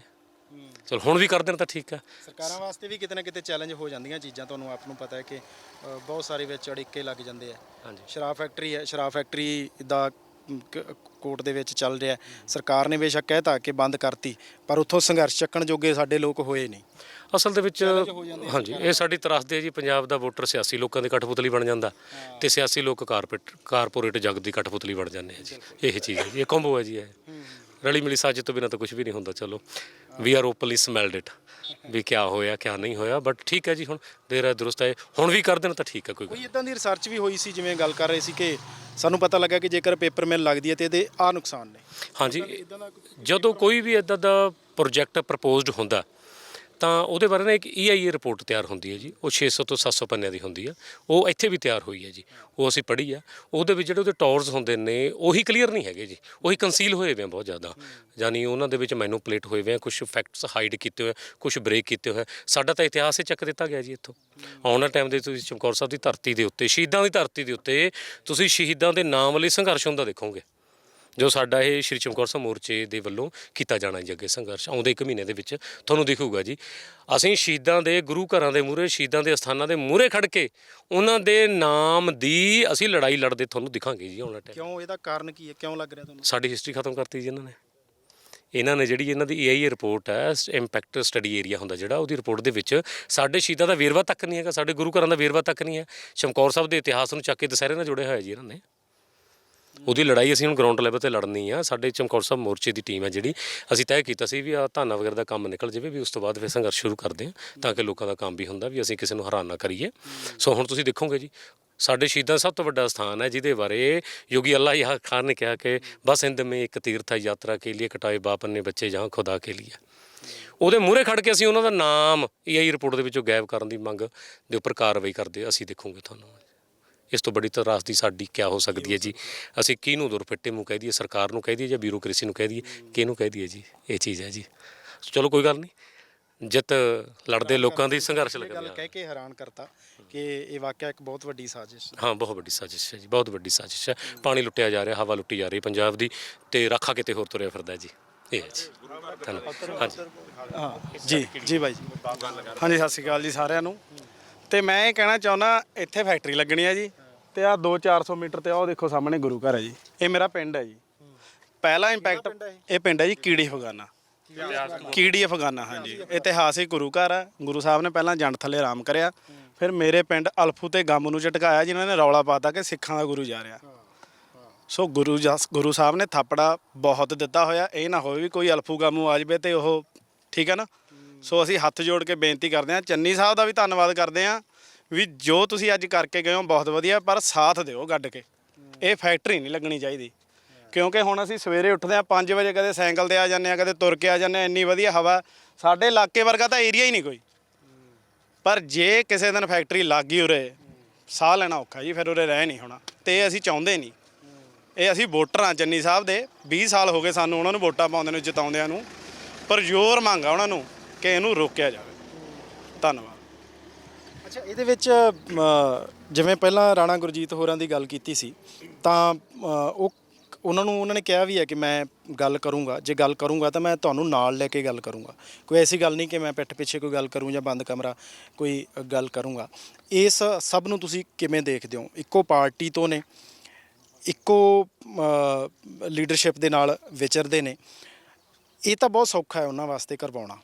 ਚਲੋ ਹੁਣ ਵੀ ਕਰ ਦੇਣ ਤਾਂ ਠੀਕ ਆ। ਸਰਕਾਰਾਂ ਵਾਸਤੇ ਵੀ ਕਿਤੇ ਨਾ ਕਿਤੇ ਚੈਲੰਜ ਹੋ ਜਾਂਦੀਆਂ ਚੀਜ਼ਾਂ ਤੁਹਾਨੂੰ ਆਪ ਨੂੰ ਪਤਾ ਹੈ ਕਿ ਬਹੁਤ ਸਾਰੇ ਵਿੱਚ ਅੜਿੱਕੇ ਲੱਗ ਜਾਂਦੇ ਆ। ਹਾਂਜੀ। ਸ਼ਰਾਬ ਫੈਕਟਰੀ ਹੈ ਸ਼ਰਾਬ ਫੈਕਟਰੀ ਦਾ ਕੋਰਟ ਦੇ ਵਿੱਚ ਚੱਲ ਰਿਹਾ। ਸਰਕਾਰ ਨੇ ਬੇਸ਼ੱਕ ਕਹਿਤਾ ਕਿ ਬੰਦ ਕਰਤੀ ਪਰ ਉੱਥੋਂ ਸੰਘਰਸ਼ ਚੱਕਣ ਜੋਗੇ ਸਾਡੇ ਲੋਕ ਹੋਏ ਨਹੀਂ। ਅਸਲ ਦੇ ਵਿੱਚ ਹਾਂਜੀ ਇਹ ਸਾਡੀ ਤਰਾਸਦੀ ਹੈ ਜੀ ਪੰਜਾਬ ਦਾ ਵੋਟਰ ਸਿਆਸੀ ਲੋਕਾਂ ਦੇ ਕਠਪੁਤਲੀ ਬਣ ਜਾਂਦਾ ਤੇ ਸਿਆਸੀ ਲੋਕ ਕਾਰਪੋਰੇਟ ਕਾਰਪੋਰੇਟ ਜਗਤ ਦੀ ਕਠਪੁਤਲੀ ਬਣ ਜਾਂਦੇ ਆ ਜੀ। ਇਹ ਚੀਜ਼ ਹੈ ਜੀ ਇਹ ਕੰਬੋ ਹੈ ਜੀ ਇਹ। ਰਲੀ ਮਿਲੀ ਸਾਜ਼ਿਸ਼ ਤੋਂ ਬਿਨਾਂ ਤਾਂ ਕੁਝ ਵੀ ਨਹੀਂ ਹੁੰਦਾ ਚਲੋ। We are openly smelled it ਵੀ ਕਿਆ ਹੋਇਆ ਕਿਆ ਨਹੀਂ ਹੋਇਆ ਬਟ ਠੀਕ ਹੈ ਜੀ ਹੁਣ ਦੇਰ ਹੈ ਦਰੁਸਤ ਹੈ ਹੁਣ ਵੀ ਕਰ ਦੇਣ ਤਾਂ ਠੀਕ ਹੈ ਕੋਈ ਕੋਈ ਇਦਾਂ ਦੀ ਰਿਸਰਚ ਵੀ ਹੋਈ ਸੀ ਜਿਵੇਂ ਗੱਲ ਕਰ ਰਹੇ ਸੀ ਕਿ ਸਾਨੂੰ ਪਤਾ ਲੱਗਾ ਕਿ ਜੇਕਰ ਪੇਪਰ ਮਿਲ ਲੱਗਦੀ ਹੈ ਤੇ ਇਹਦੇ ਆ ਨੁਕਸਾਨ ਨੇ। ਹਾਂਜੀ ਜਦੋਂ ਕੋਈ ਵੀ ਇਦਾਂ ਦਾ ਪ੍ਰੋਜੈਕਟ ਪ੍ਰਪੋਜ਼ਡ ਹੁੰਦਾ ਤਾਂ ਉਹਦੇ ਬਾਰੇ ਨਾ ਇੱਕ EIA ਰਿਪੋਰਟ ਤਿਆਰ ਹੁੰਦੀ ਹੈ ਜੀ, ਉਹ 600 ਤੋਂ 700 ਪੰਨਿਆਂ ਦੀ ਹੁੰਦੀ ਆ ਉਹ ਇੱਥੇ ਵੀ ਤਿਆਰ ਹੋਈ ਹੈ ਜੀ, ਉਹ ਅਸੀਂ ਪੜ੍ਹੀ ਆ ਉਹਦੇ ਵਿੱਚ ਜਿਹੜੇ ਉਹਦੇ ਟੌਰਸ ਹੁੰਦੇ ਨੇ, ਉਹੀ ਕਲੀਅਰ ਨਹੀਂ ਹੈਗੇ ਜੀ, ਉਹੀ ਕੰਸੀਲ ਹੋਏ ਹੋਏ ਆ ਬਹੁਤ ਜ਼ਿਆਦਾ, ਯਾਨੀ ਉਹਨਾਂ ਦੇ ਵਿੱਚ ਮੈਨੂਪਲੇਟ ਹੋਏ ਹੋਏ ਆ ਕੁਝ ਫੈਕਟਸ ਹਾਈਡ ਕੀਤੇ ਹੋਏ ਕੁਝ ਬ੍ਰੇਕ ਕੀਤੇ ਹੋਏ ਸਾਡਾ ਤਾਂ ਇਤਿਹਾਸ ਹੀ ਚੱਕ ਦਿੱਤਾ ਗਿਆ ਜੀ ਇੱਥੋਂ। ਆਉਣ ਵਾਲੇ ਟਾਈਮ ਦੇ ਤੁਸੀਂ ਚਮਕੌਰ ਸਾਹਿਬ ਦੀ ਧਰਤੀ ਦੇ ਉੱਤੇ, ਸ਼ਹੀਦਾਂ ਦੀ ਧਰਤੀ ਦੇ ਉੱਤੇ, ਤੁਸੀਂ ਸ਼ਹੀਦਾਂ ਦੇ ਨਾਮ ਲਈ ਸੰਘਰਸ਼ ਹੁੰਦਾ ਦੇਖੋਗੇ। ਜੋ ਸਾਡਾ ਇਹ ਸ਼੍ਰੀ ਚਮਕੌਰ ਸਾਹਿਬ ਮੋਰਚੇ ਦੇ ਵੱਲੋਂ ਕੀਤਾ ਜਾਣਾ ਜੀ ਅੱਗੇ ਸੰਘਰਸ਼ ਆਉਂਦੇ ਇੱਕ ਮਹੀਨੇ ਦੇ ਵਿੱਚ ਤੁਹਾਨੂੰ ਦਿਖੂਗਾ ਜੀ। ਅਸੀਂ ਸ਼ਹੀਦਾਂ ਦੇ ਗੁਰੂ ਘਰਾਂ ਦੇ ਮੂਹਰੇ ਸ਼ਹੀਦਾਂ ਦੇ ਅਸਥਾਨਾਂ ਦੇ ਮੂਹਰੇ ਖੜ ਕੇ ਉਹਨਾਂ ਦੇ ਨਾਮ ਦੀ ਅਸੀਂ ਲੜਾਈ ਲੜਦੇ ਤੁਹਾਨੂੰ ਦਿਖਾਂਗੇ ਜੀ ਆਉਣ ਟਾਈਮ ਕਿਉਂ? ਇਹਦਾ ਕਾਰਨ ਕੀ ਹੈ? ਕਿਉਂ ਲੱਗ ਰਿਹਾ ਤੁਹਾਨੂੰ? ਸਾਡੀ ਹਿਸਟਰੀ ਖਤਮ ਕਰਤੀ ਜੀ ਇਹਨਾਂ ਨੇ। ਇਹਨਾਂ ਨੇ ਜਿਹੜੀ ਇਹਨਾਂ ਦੀ EIA ਰਿਪੋਰਟ ਹੈ ਇੰਪੈਕਟ ਸਟੱਡੀ ਏਰੀਆ ਹੁੰਦਾ ਜਿਹੜਾ ਉਹਦੀ ਰਿਪੋਰਟ ਦੇ ਵਿੱਚ ਸਾਡੇ ਸ਼ਹੀਦਾਂ ਦਾ ਵੇਰਵਾ ਤੱਕ ਨਹੀਂ ਹੈਗਾ ਸਾਡੇ ਗੁਰੂ ਘਰਾਂ ਦਾ ਵੇਰਵਾ ਤੱਕ ਨਹੀਂ ਹੈ। ਚਮਕੌਰ ਸਾਹਿਬ ਦੇ ਇਤਿਹਾਸ ਨੂੰ ਚੱਕ ਕੇ ਦੁਸਹਿਰੇ ਨਾਲ ਜੁੜਿਆ ਹੋਇਆ ਜੀ ਇਹਨਾਂ ਨੇ। ਉਹਦੀ ਲੜਾਈ ਅਸੀਂ ਹੁਣ ਗਰਾਊਂਡ ਲੈਵਲ ਤੇ ਲੜਨੀ ਆ। ਸਾਡੇ ਚਮਕੌਰ ਸਾਹਿਬ ਮੋਰਚੇ ਦੀ ਟੀਮ ਹੈ ਜਿਹੜੀ। ਅਸੀਂ ਤੈਅ ਕੀਤਾ ਸੀ ਵੀ ਆ ਧਾਨਾ ਵਗੈਰਾ ਦਾ ਕੰਮ ਨਿਕਲ ਜਾਵੇ ਵੀ ਉਸ ਤੋਂ ਬਾਅਦ ਫਿਰ ਸੰਘਰਸ਼ ਸ਼ੁਰੂ ਕਰਦੇ ਆ ਤਾਂ ਕਿ ਲੋਕਾਂ ਦਾ ਕੰਮ ਵੀ ਹੁੰਦਾ ਵੀ ਅਸੀਂ ਕਿਸੇ ਨੂੰ ਹੈਰਾਨ ਨਾ ਕਰੀਏ। ਸੋ ਹੁਣ ਤੁਸੀਂ ਦੇਖੋਗੇ ਜੀ, ਸਾਡੇ ਸ਼ਹੀਦਾਂ ਦਾ ਸਭ ਤੋਂ ਵੱਡਾ ਸਥਾਨ ਹੈ ਜਿਹਦੇ ਬਾਰੇ ਯੋਗੀ ਅੱਲਾਹ ਯਾ ਖਾਨ ਨੇ ਕਿਹਾ ਕਿ ਬਸ ਇੰਦ ਮੇ ਇੱਕ ਤੀਰਥ ਹੈ, ਯਾਤਰਾ ਕੇ ਲਈ ਕਟਾਏ ਬਾਪ ਨੇ ਬੱਚੇ ਜਾਂ ਖੁਦਾ ਕੇ ਲਈ ਉਹਦੇ ਮੂਹਰੇ ਖੜ ਕੇ ਅਸੀਂ ਉਹਨਾਂ ਦਾ ਨਾਮ EI ਰਿਪੋਰਟ ਦੇ ਵਿੱਚੋਂ ਗਾਇਬ ਕਰਨ ਦੀ ਮੰਗ ਦੇ ਉੱਪਰ ਕਾਰਵਾਈ ਕਰਦੇ, ਅਸੀਂ ਦੇਖੋਗੇ ਤੁਹਾਨੂੰ। ਇਸ ਤੋਂ ਬੜੀ ਤਰਾਸਦੀ ਸਾਡੀ ਕਿਆ ਹੋ ਸਕਦੀ ਹੈ ਜੀ? ਅਸੀਂ ਕਿਹਨੂੰ ਦੁਰਪਿੱਟੇ ਮੂੰਹ ਕਹਿ ਦਈਏ ਸਰਕਾਰ ਨੂੰ ਕਹਿ ਦਈਏ ਜਾਂ ਬਿਊਰੋਕ੍ਰੇਸੀ ਨੂੰ ਕਹਿ ਦਈਏ? ਕਿਹਨੂੰ ਕਹਿ ਦਈਏ ਜੀ? ਇਹ ਚੀਜ਼ ਹੈ ਜੀ। ਚਲੋ ਕੋਈ ਗੱਲ ਨਹੀਂ। ਜਿੱਤ ਲੜਦੇ ਲੋਕਾਂ ਦੀ ਸੰਘਰਸ਼ ਇਹ ਗੱਲ ਲੱਗਦਾ ਕਹਿ ਕੇ ਹੈਰਾਨ ਕਰਤਾ ਕਿ ਇਹ ਵਾਕਿਆ ਇੱਕ ਬਹੁਤ ਵੱਡੀ ਸਾਜ਼ਿਸ਼ ਹੈ। ਹਾਂ ਬਹੁਤ ਵੱਡੀ ਸਾਜ਼ਿਸ਼ ਹੈ ਜੀ ਬਹੁਤ ਵੱਡੀ ਸਾਜ਼ਿਸ਼ ਹੈ। ਪਾਣੀ ਲੁੱਟਿਆ ਜਾ ਰਿਹਾ ਹਵਾ ਲੁੱਟੀ ਜਾ ਰਹੀ ਪੰਜਾਬ ਦੀ ਤੇ ਰਾਖਾ ਕਿਤੇ ਹੋਰ ਤੁਰਿਆ ਫਿਰਦਾ ਜੀ। ਇਹ ਹੈ ਜੀ। ਧੰਨਵਾਦ। ਹਾਂਜੀ ਹਾਂ ਜੀ ਜੀ ਬਾਈ ਜੀ। ਹਾਂਜੀ ਸਤਿ ਸ਼੍ਰੀ ਅਕਾਲ ਜੀ ਸਾਰਿਆਂ ਨੂੰ। ਤੇ ਮੈਂ ਇਹ ਕਹਿਣਾ ਚਾਹੁੰਦਾ ਇੱਥੇ ਫੈਕਟਰੀ ਲੱਗਣੀ ਹੈ ਜੀ ਤੇ ਆ 2-400 ਮੀਟਰ ਤੇ ਆਹ ਦੇਖੋ ਸਾਹਮਣੇ ਗੁਰੂ ਘਰ ਹੈ ਜੀ। ਇਹ ਮੇਰਾ ਪਿੰਡ ਹੈ ਜੀ। ਪਹਿਲਾ ਇੰਪੈਕਟ ਇਹ? ਪਿੰਡ ਹੈ ਜੀ ਕੀੜੀ ਫਗਾਨਾ। ਕੀੜੀ ਅਫਗਾਨਾ ਹਾਂਜੀ। ਇਤਿਹਾਸਿਕ ਗੁਰੂ ਘਰ ਹੈ ਗੁਰੂ ਸਾਹਿਬ ਨੇ ਪਹਿਲਾਂ ਜੰਡ ਥੱਲੇ ਆਰਾਮ ਕਰਿਆ। ਫਿਰ ਮੇਰੇ ਪਿੰਡ ਅਲਫੂ ਤੇ ਗਮ ਨੂੰ ਝਟਕਾਇਆ ਜਿਨ੍ਹਾਂ ਨੇ ਰੌਲਾ ਪਾਤਾ ਕਿ ਸਿੱਖਾਂ ਦਾ ਗੁਰੂ ਜਾ ਰਿਹਾ। ਸੋ ਗੁਰੂ ਜਸ ਗੁਰੂ ਸਾਹਿਬ ਨੇ ਥਾਪੜਾ ਬਹੁਤ ਦਿੱਤਾ ਹੋਇਆ। ਇਹ ਨਾ ਹੋਵੇ ਵੀ ਕੋਈ ਅਲਫੂ ਗਾਮੂ ਆ ਜਾਵੇ ਤੇ ਉਹ ਠੀਕ ਹੈ ਨਾ? ਸੋ ਅਸੀਂ ਹੱਥ ਜੋੜ ਕੇ ਬੇਨਤੀ ਕਰਦੇ ਹਾਂ, ਚੰਨੀ ਸਾਹਿਬ ਦਾ ਵੀ ਧੰਨਵਾਦ ਕਰਦੇ ਹਾਂ ਵੀ ਜੋ ਤੁਸੀਂ ਅੱਜ ਕਰਕੇ ਗਏ ਹੋ ਬਹੁਤ ਵਧੀਆ, ਪਰ ਸਾਥ ਦਿਓ ਗੱਡ ਕੇ। ਇਹ ਫੈਕਟਰੀ ਨਹੀਂ ਲੱਗਣੀ ਚਾਹੀਦੀ। ਕਿਉਂਕਿ ਹੁਣ ਅਸੀਂ ਸਵੇਰੇ ਉੱਠਦੇ ਹਾਂ 5 ਵਜੇ ਕਦੇ ਸਾਈਕਲ ਤੇ ਆ ਜਾਂਦੇ ਆ ਕਦੇ ਤੁਰ ਕੇ ਆ ਜਾਂਦੇ ਆ ਇੰਨੀ ਵਧੀਆ ਹਵਾ। ਸਾਡੇ ਇਲਾਕੇ ਵਰਗਾ ਤਾਂ ਏਰੀਆ ਹੀ ਨਹੀਂ ਕੋਈ। ਪਰ ਜੇ ਕਿਸੇ ਦਿਨ ਫੈਕਟਰੀ ਲੱਗ ਗਈ ਉਰੇ, ਸਾਹ ਲੈਣਾ ਔਖਾ ਜੀ, ਫਿਰ ਉਰੇ ਰਹਿ ਨਹੀਂ ਹੋਣਾ। ਤੇ ਇਹ ਅਸੀਂ ਚਾਹੁੰਦੇ ਨਹੀਂ। ਇਹ ਅਸੀਂ ਵੋਟਰ ਹਾਂ ਚੰਨੀ ਸਾਹਿਬ ਦੇ। 20 ਸਾਲ ਹੋ ਗਏ ਸਾਨੂੰ ਉਹਨਾਂ ਨੂੰ ਵੋਟਾਂ ਪਾਉਂਦੇ ਨੂੰ, ਜਿਤਾਉਂਦਿਆਂ ਨੂੰ। ਪਰ ਜ਼ੋਰ ਮੰਗਾ ਉਹਨਾਂ ਨੂੰ। ਕਿ ਇਹਨੂੰ ਰੋਕਿਆ ਜਾਵੇ। ਧੰਨਵਾਦ। ਅੱਛਾ ਇਹਦੇ ਵਿੱਚ ਅਮ, ਜਿਵੇਂ ਪਹਿਲਾਂ ਰਾਣਾ ਗੁਰਜੀਤ ਹੋਰਾਂ ਦੀ ਗੱਲ ਕੀਤੀ ਸੀ ਤਾਂ ਅ, ਉਹ ਉਹਨਾਂ ਨੂੰ ਉਹਨਾਂ ਨੇ ਕਿਹਾ ਵੀ ਹੈ ਕਿ ਮੈਂ ਗੱਲ ਕਰੂੰਗਾ। ਜੇ ਗੱਲ ਕਰੂੰਗਾ ਤਾਂ ਮੈਂ ਤੁਹਾਨੂੰ ਨਾਲ ਲੈ ਕੇ ਗੱਲ ਕਰੂੰਗਾ। ਕੋਈ ਐਸੀ ਗੱਲ ਨਹੀਂ ਕਿ ਮੈਂ ਪਿੱਠ ਪਿੱਛੇ ਕੋਈ ਗੱਲ ਕਰੂੰ ਜਾਂ ਬੰਦ ਕਮਰਾ ਕੋਈ ਗੱਲ ਕਰੂੰਗਾ। ਇਸ ਸਭ ਨੂੰ ਤੁਸੀਂ ਕਿਵੇਂ ਦੇਖਦੇ ਹੋ? ਇੱਕੋ ਪਾਰਟੀ ਤੋਂ ਨੇ ਇੱਕੋ ਲੀਡਰਸ਼ਿਪ ਦੇ ਨਾਲ ਵਿਚਰਦੇ ਨੇ। ਇਹ ਤਾਂ ਬਹੁਤ ਸੌਖਾ ਹੈ ਉਹਨਾਂ ਵਾਸਤੇ ਕਰਵਾਉਣਾ।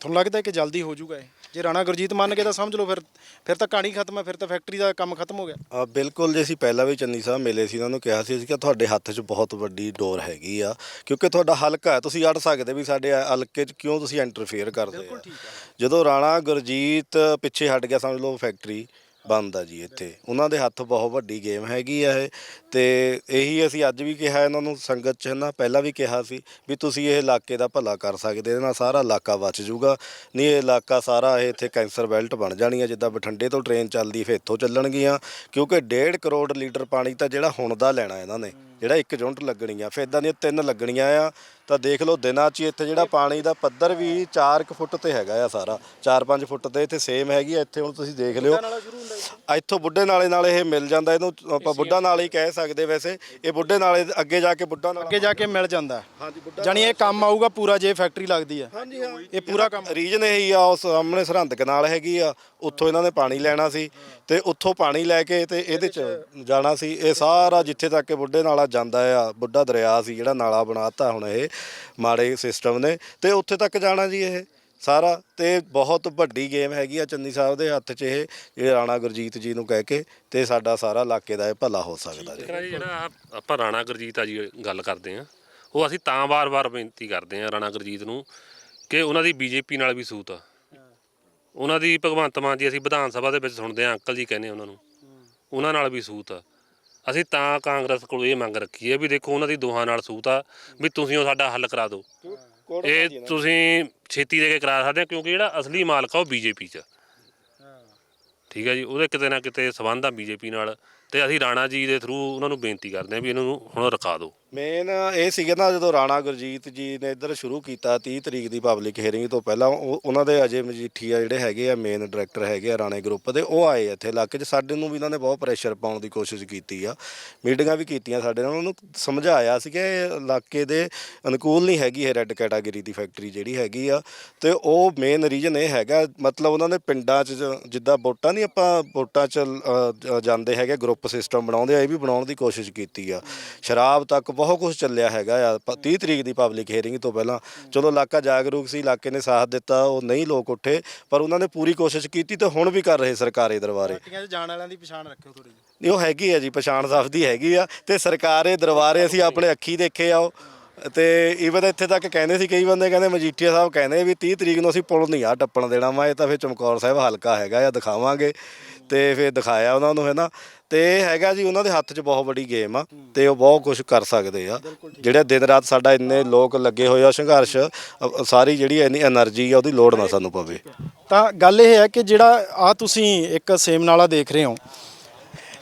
ਤੁਹਾਨੂੰ ਲੱਗਦਾ ਹੈ ਕਿ ਜਲਦੀ ਹੋ ਜਾਊਗਾ ਇਹ? ਜੇ ਰਾਣਾ ਗੁਰਜੀਤ ਮੰਨ ਕੇ ਤਾਂ ਸਮਝ ਲਓ ਫਿਰ ਫਿਰ ਤਾਂ ਕਹਾਣੀ ਖਤਮ ਹੈ ਫਿਰ ਤਾਂ ਫੈਕਟਰੀ ਦਾ ਕੰਮ ਖਤਮ ਹੋ ਗਿਆ। ਆ ਬਿਲਕੁਲ ਜੇ ਅਸੀਂ ਪਹਿਲਾਂ ਵੀ ਚੰਨੀ ਸਾਹਿਬ ਮਿਲੇ ਸੀ ਉਹਨਾਂ ਨੂੰ ਕਿਹਾ ਸੀ ਅਸੀਂ ਕਿ ਤੁਹਾਡੇ ਹੱਥ 'ਚ ਬਹੁਤ ਵੱਡੀ ਡੋਰ ਹੈਗੀ ਆ ਕਿਉਂਕਿ ਤੁਹਾਡਾ ਹਲਕਾ ਹੈ ਤੁਸੀਂ ਅੜ ਸਕਦੇ ਵੀ ਸਾਡੇ ਹਲਕੇ 'ਚ ਕਿਉਂ ਤੁਸੀਂ ਇੰਟਰਫੇਅਰ ਕਰਦੇ ਆ? ਜਦੋਂ ਰਾਣਾ ਗੁਰਜੀਤ ਪਿੱਛੇ ਹਟ ਗਿਆ ਸਮਝ ਲਓ ਫੈਕਟਰੀ ਬੰਦ ਆ ਜੀ ਇੱਥੇ। ਉਹਨਾਂ ਦੇ ਹੱਥ ਬਹੁਤ ਵੱਡੀ ਗੇਮ ਹੈਗੀ ਆ ਇਹ। ਤੇ ਇਹੀ ਅਸੀਂ ਅੱਜ ਵੀ ਕਿਹਾ ਇਹਨਾਂ ਨੂੰ ਸੰਗਤ 'ਚ ਨਾ ਪਹਿਲਾਂ ਵੀ ਕਿਹਾ ਸੀ ਵੀ ਤੁਸੀਂ ਇਹ ਇਲਾਕੇ ਦਾ ਭਲਾ ਕਰ ਸਕਦੇ ਇਹਦੇ ਨਾਲ ਸਾਰਾ ਇਲਾਕਾ ਬਚ ਜਾਊਗਾ। ਨਹੀਂ, ਇਹ ਇਲਾਕਾ ਸਾਰਾ ਇਹ ਇੱਥੇ ਕੈਂਸਰ ਬੈਲਟ ਬਣ ਜਾਣੀ ਆ ਜਿੱਦਾਂ ਬਠਿੰਡੇ ਤੋਂ ਟ੍ਰੇਨ ਚੱਲਦੀ ਫਿਰ ਇੱਥੋਂ ਚੱਲਣਗੀਆਂ। ਕਿਉਂਕਿ 1.5 ਕਰੋੜ ਲੀਟਰ ਪਾਣੀ ਤਾਂ ਜਿਹੜਾ ਹੁਣ ਦਾ ਲੈਣਾ ਇਹਨਾਂ ਨੇ, ਜਿਹੜਾ ਇੱਕ ਯੂਨਿਟ ਲੱਗਣੀ ਆ ਫਿਰ ਇਦਾਂ ਦੀਆਂ ਤਿੰਨ ਲੱਗਣੀਆਂ ਆ। ਤਾਂ ਦੇਖ ਲਓ ਦਿਨਾਂ 'ਚ ਹੀ ਇੱਥੇ ਜਿਹੜਾ ਪਾਣੀ ਦਾ ਪੱਧਰ ਵੀ 4 ਫੁੱਟ ਤੇ ਹੈਗਾ ਆ ਸਾਰਾ। 4-5 ਫੁੱਟ ਤੇ ਇੱਥੇ ਸੇਮ ਹੈਗੀ ਆ ਇੱਥੇ ਹੁਣ ਤੁਸੀਂ ਦੇਖ ਲਿਓ। ਇੱਥੋਂ। ਬੁੱਢੇ ਨਾਲੇ ਨਾਲ ਇਹ ਮਿਲ ਜਾਂਦਾ ਇਹਨੂੰ ਆਪਾਂ ਬੁੱਢਾ ਨਾਲੇ ਹੀ ਕਹਿ ਸਕਦੇ ਵੈਸੇ। ਇਹ ਬੁੱਢੇ ਨਾਲੇ ਦੇ ਅੱਗੇ ਜਾ ਕੇ ਬੁੱਢਾ ਨਾਲਾ ਅੱਗੇ ਜਾ ਕੇ ਮਿਲ ਜਾਂਦਾ। ਹਾਂਜੀ ਬੁੱਢਾ ਇਹ ਕੰਮ ਆਊਗਾ ਪੂਰਾ ਜੇ ਫੈਕਟਰੀ ਲੱਗਦੀ ਹਾਂਜੀ ਹਾਂ। ਇਹ ਪੂਰਾ ਕੰਮ ਰੀਜਨ ਇਹੀ ਆ ਉਸ ਸਾਹਮਣੇ ਸਰਹੰਦ ਕਨਾਲ ਹੈਗੀ ਆ ਉੱਥੋਂ ਇਹਨਾਂ ਨੇ ਪਾਣੀ ਲੈਣਾ ਸੀ ਤੇ ਉੱਥੋਂ ਪਾਣੀ ਲੈ ਕੇ ਤੇ ਇਹਦੇ ਚ ਜਾਣਾ ਸੀ। ਇਹ ਸਾਰਾ ਜਿੱਥੇ ਤੱਕ ਬੁੱਢੇ ਨਾਲਾ ਜਾਂਦਾ ਆ, ਬੁੱਢਾ ਦਰਿਆ ਸੀ ਜਿਹੜਾ ਨਾਲਾ ਬਣਾਤਾ ਹੁਣ ਇਹ ਮਾੜੇ ਸਿਸਟਮ ਨੇ ਤੇ ਉੱਥੇ ਤੱਕ ਜਾਣਾ ਜੀ ਇਹ ਸਾਰਾ ਤੇ ਬਹੁਤ ਵੱਡੀ ਗੇਮ ਹੈਗੀ ਆ ਚੰਨੀ ਸਾਹਿਬ ਦੇ ਹੱਥ 'ਚ ਇਹ ਇਹ ਰਾਣਾ ਗੁਰਜੀਤ ਜੀ ਨੂੰ ਕਹਿ ਕੇ ਤੇ ਸਾਡਾ ਸਾਰਾ ਇਲਾਕੇ ਦਾ ਇਹ ਭਲਾ ਹੋ ਸਕਦਾ ਜੀ। ਜਿਹੜਾ ਆਪਾਂ ਰਾਣਾ ਗੁਰਜੀਤ ਆ ਜੀ ਗੱਲ ਕਰਦੇ ਆ ਉਹ ਅਸੀਂ ਤਾਂ ਵਾਰ-ਵਾਰ ਬੇਨਤੀ ਕਰਦੇ ਆ ਰਾਣਾ ਗੁਰਜੀਤ ਨੂੰ ਕਿ ਉਹਨਾਂ ਦੀ ਬੀਜੇਪੀ ਨਾਲ ਵੀ ਸੂਤ ਆ। ਉਹਨਾਂ ਦੀ ਭਗਵੰਤ ਮਾਨ ਜੀ ਅਸੀਂ ਵਿਧਾਨ ਸਭਾ ਦੇ ਵਿੱਚ ਸੁਣਦੇ ਆ ਅੰਕਲ ਜੀ ਕਹਿੰਦੇ ਉਹਨਾਂ ਨੂੰ। ਉਹਨਾਂ ਨਾਲ ਵੀ ਸੂਤ ਆ। ਅਸੀਂ ਤਾਂ ਕਾਂਗਰਸ ਕੋਲ ਇਹ ਮੰਗ ਰੱਖੀ ਹੈ ਵੀ ਦੇਖੋ ਉਹਨਾਂ ਦੀ ਦੋਹਾਂ ਨਾਲ ਸੂਤ ਆ ਵੀ ਤੁਸੀਂ ਉਹ ਸਾਡਾ ਹੱਲ ਕਰਾ ਦਿਓ। ਇਹ ਤੁਸੀਂ ਛੇਤੀ ਦੇ ਕੇ ਕਰਾ ਸਕਦੇ ਹੋ ਕਿਉਂਕਿ ਜਿਹੜਾ ਅਸਲੀ ਮਾਲਕ ਆ ਉਹ ਬੀਜੇਪੀ 'ਚ ਠੀਕ ਹੈ ਜੀ ਉਹਦੇ ਕਿਤੇ ਨਾ ਕਿਤੇ ਸਬੰਧ ਆ ਬੀਜੇਪੀ ਨਾਲ ਤੇ ਅਸੀਂ ਰਾਣਾ ਜੀ ਦੇ ਥਰੂ ਉਹਨਾਂ ਨੂੰ ਬੇਨਤੀ ਕਰਦੇ ਹਾਂ ਵੀ ਇਹਨਾਂ ਨੂੰ ਹੁਣ ਰਕਾ ਦਿਓ। ਮੇਨ ਇਹ ਸੀਗਾ ਨਾ ਜਦੋਂ ਰਾਣਾ ਗੁਰਜੀਤ ਜੀ ਨੇ ਇੱਧਰ ਸ਼ੁਰੂ ਕੀਤਾ 30 ਤਰੀਕ ਦੀ ਪਬਲਿਕ ਹੀਅਰਿੰਗ ਤੋਂ ਪਹਿਲਾਂ ਉਹ- ਉਹਨਾਂ ਦੇ ਅਜੇ ਮਜੀਠੀਆ ਜਿਹੜੇ ਹੈਗੇ ਆ ਮੇਨ ਡਾਇਰੈਕਟਰ ਹੈਗੇ ਆ ਰਾਣੇ ਗਰੁੱਪ ਦੇ ਉਹ ਆਏ ਇੱਥੇ ਇਲਾਕੇ 'ਚ ਸਾਡੇ ਨੂੰ ਵੀ ਇਹਨਾਂ ਨੇ ਬਹੁਤ ਪ੍ਰੈਸ਼ਰ ਪਾਉਣ ਦੀ ਕੋਸ਼ਿਸ਼ ਕੀਤੀ ਆ। ਮੀਟਿੰਗਾਂ ਵੀ ਕੀਤੀਆਂ ਸਾਡੇ ਨਾਲ ਉਹਨੂੰ ਸਮਝਾਇਆ ਸੀ ਕਿ ਇਹ ਇਲਾਕੇ ਦੇ ਅਨੁਕੂਲ ਨਹੀਂ ਹੈਗੀ ਇਹ ਰੈੱਡ ਕੈਟਾਗਰੀ ਦੀ ਫੈਕਟਰੀ ਜਿਹੜੀ ਹੈਗੀ ਆ। ਤੇ ਉਹ ਮੇਨ ਰੀਜਨ ਇਹ ਹੈਗਾ ਮਤਲਬ ਉਹਨਾਂ ਦੇ ਪਿੰਡਾਂ 'ਚ ਜ- ਜਿੱਦਾਂ ਵੋਟਾਂ ਨਹੀਂ ਆਪਾਂ ਵੋਟਾਂ 'ਚ ਅ, ਜ- ਜਾਂਦੇ ਹੈਗੇ ਗਰੁੱਪ ਸਿਸਟਮ ਬਣਾਉਂਦੇ ਆ ਇਹ ਵੀ ਬਣਾਉਣ ਦੀ ਕੋਸ਼ਿਸ਼ ਕੀਤੀ ਆ। ਸ਼ਰਾਬ ਤੱਕ ਬਹੁਤ ਕੁਝ ਚੱਲਿਆ ਹੈਗਾ ਆ। ਪ- 30 ਤਰੀਕ ਦੀ ਪਬਲਿਕ ਹੀਅਰਿੰਗ ਤੋਂ ਪਹਿਲਾਂ। ਚਲੋ ਇਲਾਕਾ ਜਾਗਰੂਕ ਸੀ ਇਲਾਕੇ ਨੇ ਸਾਥ ਦਿੱਤਾ ਉਹ ਨਹੀਂ ਲੋਕ ਉੱਠੇ ਪਰ ਉਹਨਾਂ ਨੇ ਪੂਰੀ ਕੋਸ਼ਿਸ਼ ਕੀਤੀ ਤੇ ਹੁਣ ਵੀ ਕਰ ਰਹੇ ਸਰਕਾਰੀ ਦਰਬਾਰੇ। ਪਾਰਟੀਆਂ 'ਚ ਜਾਣ ਵਾਲਿਆਂ ਦੀ ਪਛਾਣ ਰੱਖਿਓ ਥੋੜੀ ਜਿਹੀ। ਨਹੀਂ ਉਹ ਹੈਗੀ ਆ ਜੀ ਪਛਾਣ ਸਾਹਿਬ ਦੀ ਹੈਗੀ ਆ ਤੇ ਸਰਕਾਰੇ ਦਰਬਾਰੇ ਅਸੀਂ ਆਪਣੇ ਅੱਖੀ ਦੇਖੇ ਆ ਉਹ। ਤੇ ਈਵਨ ਇੱਥੇ ਤੱਕ ਕਹਿੰਦੇ ਸੀ ਕਈ ਬੰਦੇ ਕਹਿੰਦੇ ਮਜੀਠੀਆ ਸਾਹਿਬ ਕਹਿੰਦੇ ਵੀ 30 ਤਰੀਕ ਨੂੰ ਅਸੀਂ ਪੁਲ ਨਹੀਂ ਆ ਟੱਪਣ ਦੇਣਾ ਵਾ ਇਹ ਤਾਂ ਫਿਰ ਚਮਕੌਰ ਸਾਹਿਬ ਹਲਕਾ ਹੈਗਾ ਆ ਦਿਖਾਵਾਂਗੇ। ਤੇ ਫਿਰ ਦਿਖਾਇਆ ਉਹਨਾਂ ਨੂੰ ਹੈ ਨਾ ਤੇ ਹੈਗਾ ਜੀ ਉਹਨਾਂ ਦੇ ਹੱਥ 'ਚ ਬਹੁਤ ਵੱਡੀ ਗੇਮ ਆ ਤੇ ਉਹ ਬਹੁਤ ਕੁਝ ਕਰ ਸਕਦੇ ਆ। ਜਿਹੜੇ ਦਿਨ ਰਾਤ ਸਾਡਾ ਇੰਨੇ ਲੋਕ ਲੱਗੇ ਹੋਏ ਆ ਸੰਘਰਸ਼ ਸਾਰੀ ਜਿਹੜੀ ਇੰਨੀ એનર્ਜੀ ਆ ਉਹਦੀ ਲੋੜ ਨਾ ਸਾਨੂੰ ਪਵੇ। ਤਾਂ ਗੱਲ ਇਹ ਹੈ ਕਿ ਜਿਹੜਾ ਆ ਤੁਸੀਂ ਇੱਕ ਸੇਮ ਨਾਲਾ ਦੇਖ ਰਹੇ ਹੋ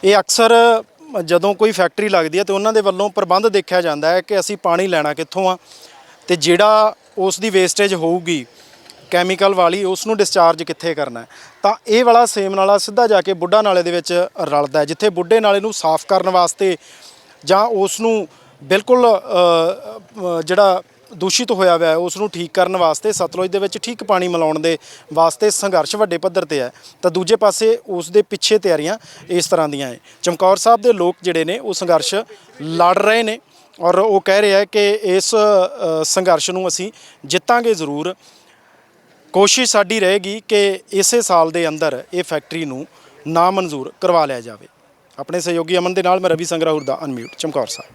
ਇਹ ਅਕਸਰ ਜਦੋਂ ਕੋਈ ਫੈਕਟਰੀ ਲੱਗਦੀ ਹੈ ਤੇ ਉਹਨਾਂ ਦੇ ਵੱਲੋਂ ਪ੍ਰਬੰਧ ਦੇਖਿਆ ਜਾਂਦਾ ਹੈ ਕਿ ਅਸੀਂ ਪਾਣੀ ਲੈਣਾ ਕਿੱਥੋਂ ਆ ਤੇ ਜਿਹੜਾ ਉਸ ਦੀ ਵੇਸਟੇਜ ਹੋਊਗੀ ਕੈਮੀਕਲ ਵਾਲੀ ਉਸ ਨੂੰ ਡਿਸਚਾਰਜ ਕਿੱਥੇ ਕਰਨਾ ਹੈ? ਤਾਂ ਇਹ ਵਾਲਾ ਸੇਮ ਨਾਲਾ ਸਿੱਧਾ ਜਾ ਕੇ ਬੁੱਢਾ ਨਾਲੇ ਦੇ ਵਿੱਚ ਰਲਦਾ ਹੈ ਜਿੱਥੇ ਬੁੱਢੇ ਨਾਲੇ ਨੂੰ ਸਾਫ਼ ਕਰਨ ਵਾਸਤੇ ਜਾਂ ਉਸ ਨੂੰ ਬਿਲਕੁਲ ਅ, ਅ, ਜਿਹੜਾ ਦੂਸ਼ਿਤ ਹੋਇਆ ਹੋਇਆ ਹੈ ਉਸ ਨੂੰ ਠੀਕ ਕਰਨ ਵਾਸਤੇ ਸਤਲੁਜ ਦੇ ਵਿੱਚ ਠੀਕ ਪਾਣੀ ਮਿਲਾਉਣ ਦੇ ਵਾਸਤੇ ਸੰਘਰਸ਼ ਵੱਡੇ ਪੱਧਰ ਤੇ ਹੈ। ਤਾਂ ਦੂਜੇ ਪਾਸੇ ਉਸ ਦੇ ਪਿੱਛੇ ਤਿਆਰੀਆਂ ਇਸ ਤਰ੍ਹਾਂ ਦੀਆਂ ਹੈ। ਚਮਕੌਰ ਸਾਹਿਬ ਦੇ ਲੋਕ ਜਿਹੜੇ ਨੇ ਉਹ ਸੰਘਰਸ਼ ਲੜ ਰਹੇ ਨੇ ਔਰ ਉਹ ਕਹਿ ਰਿਹਾ ਹੈ ਕਿ ਇਸ ਅ, ਸੰਘਰਸ਼ ਨੂੰ ਅਸੀਂ ਜਿੱਤਾਂਗੇ ਜ਼ਰੂਰ। ਕੋਸ਼ਿਸ਼ ਸਾਡੀ ਰਹੇਗੀ ਕਿ ਇਸੇ ਸਾਲ ਦੇ ਅੰਦਰ ਇਹ ਫੈਕਟਰੀ ਨੂੰ ਨਾ ਮਨਜ਼ੂਰ ਕਰਵਾ ਲਿਆ ਜਾਵੇ। ਆਪਣੇ ਸਹਿਯੋਗੀ ਅਮਨ ਦੇ ਨਾਲ ਮੈਂ ਰਵੀ ਸੰਗਰਾਹੁਰ ਦਾ ਅਨਮਿਊਟ, ਚਮਕੌਰ ਸਾਹਿਬ।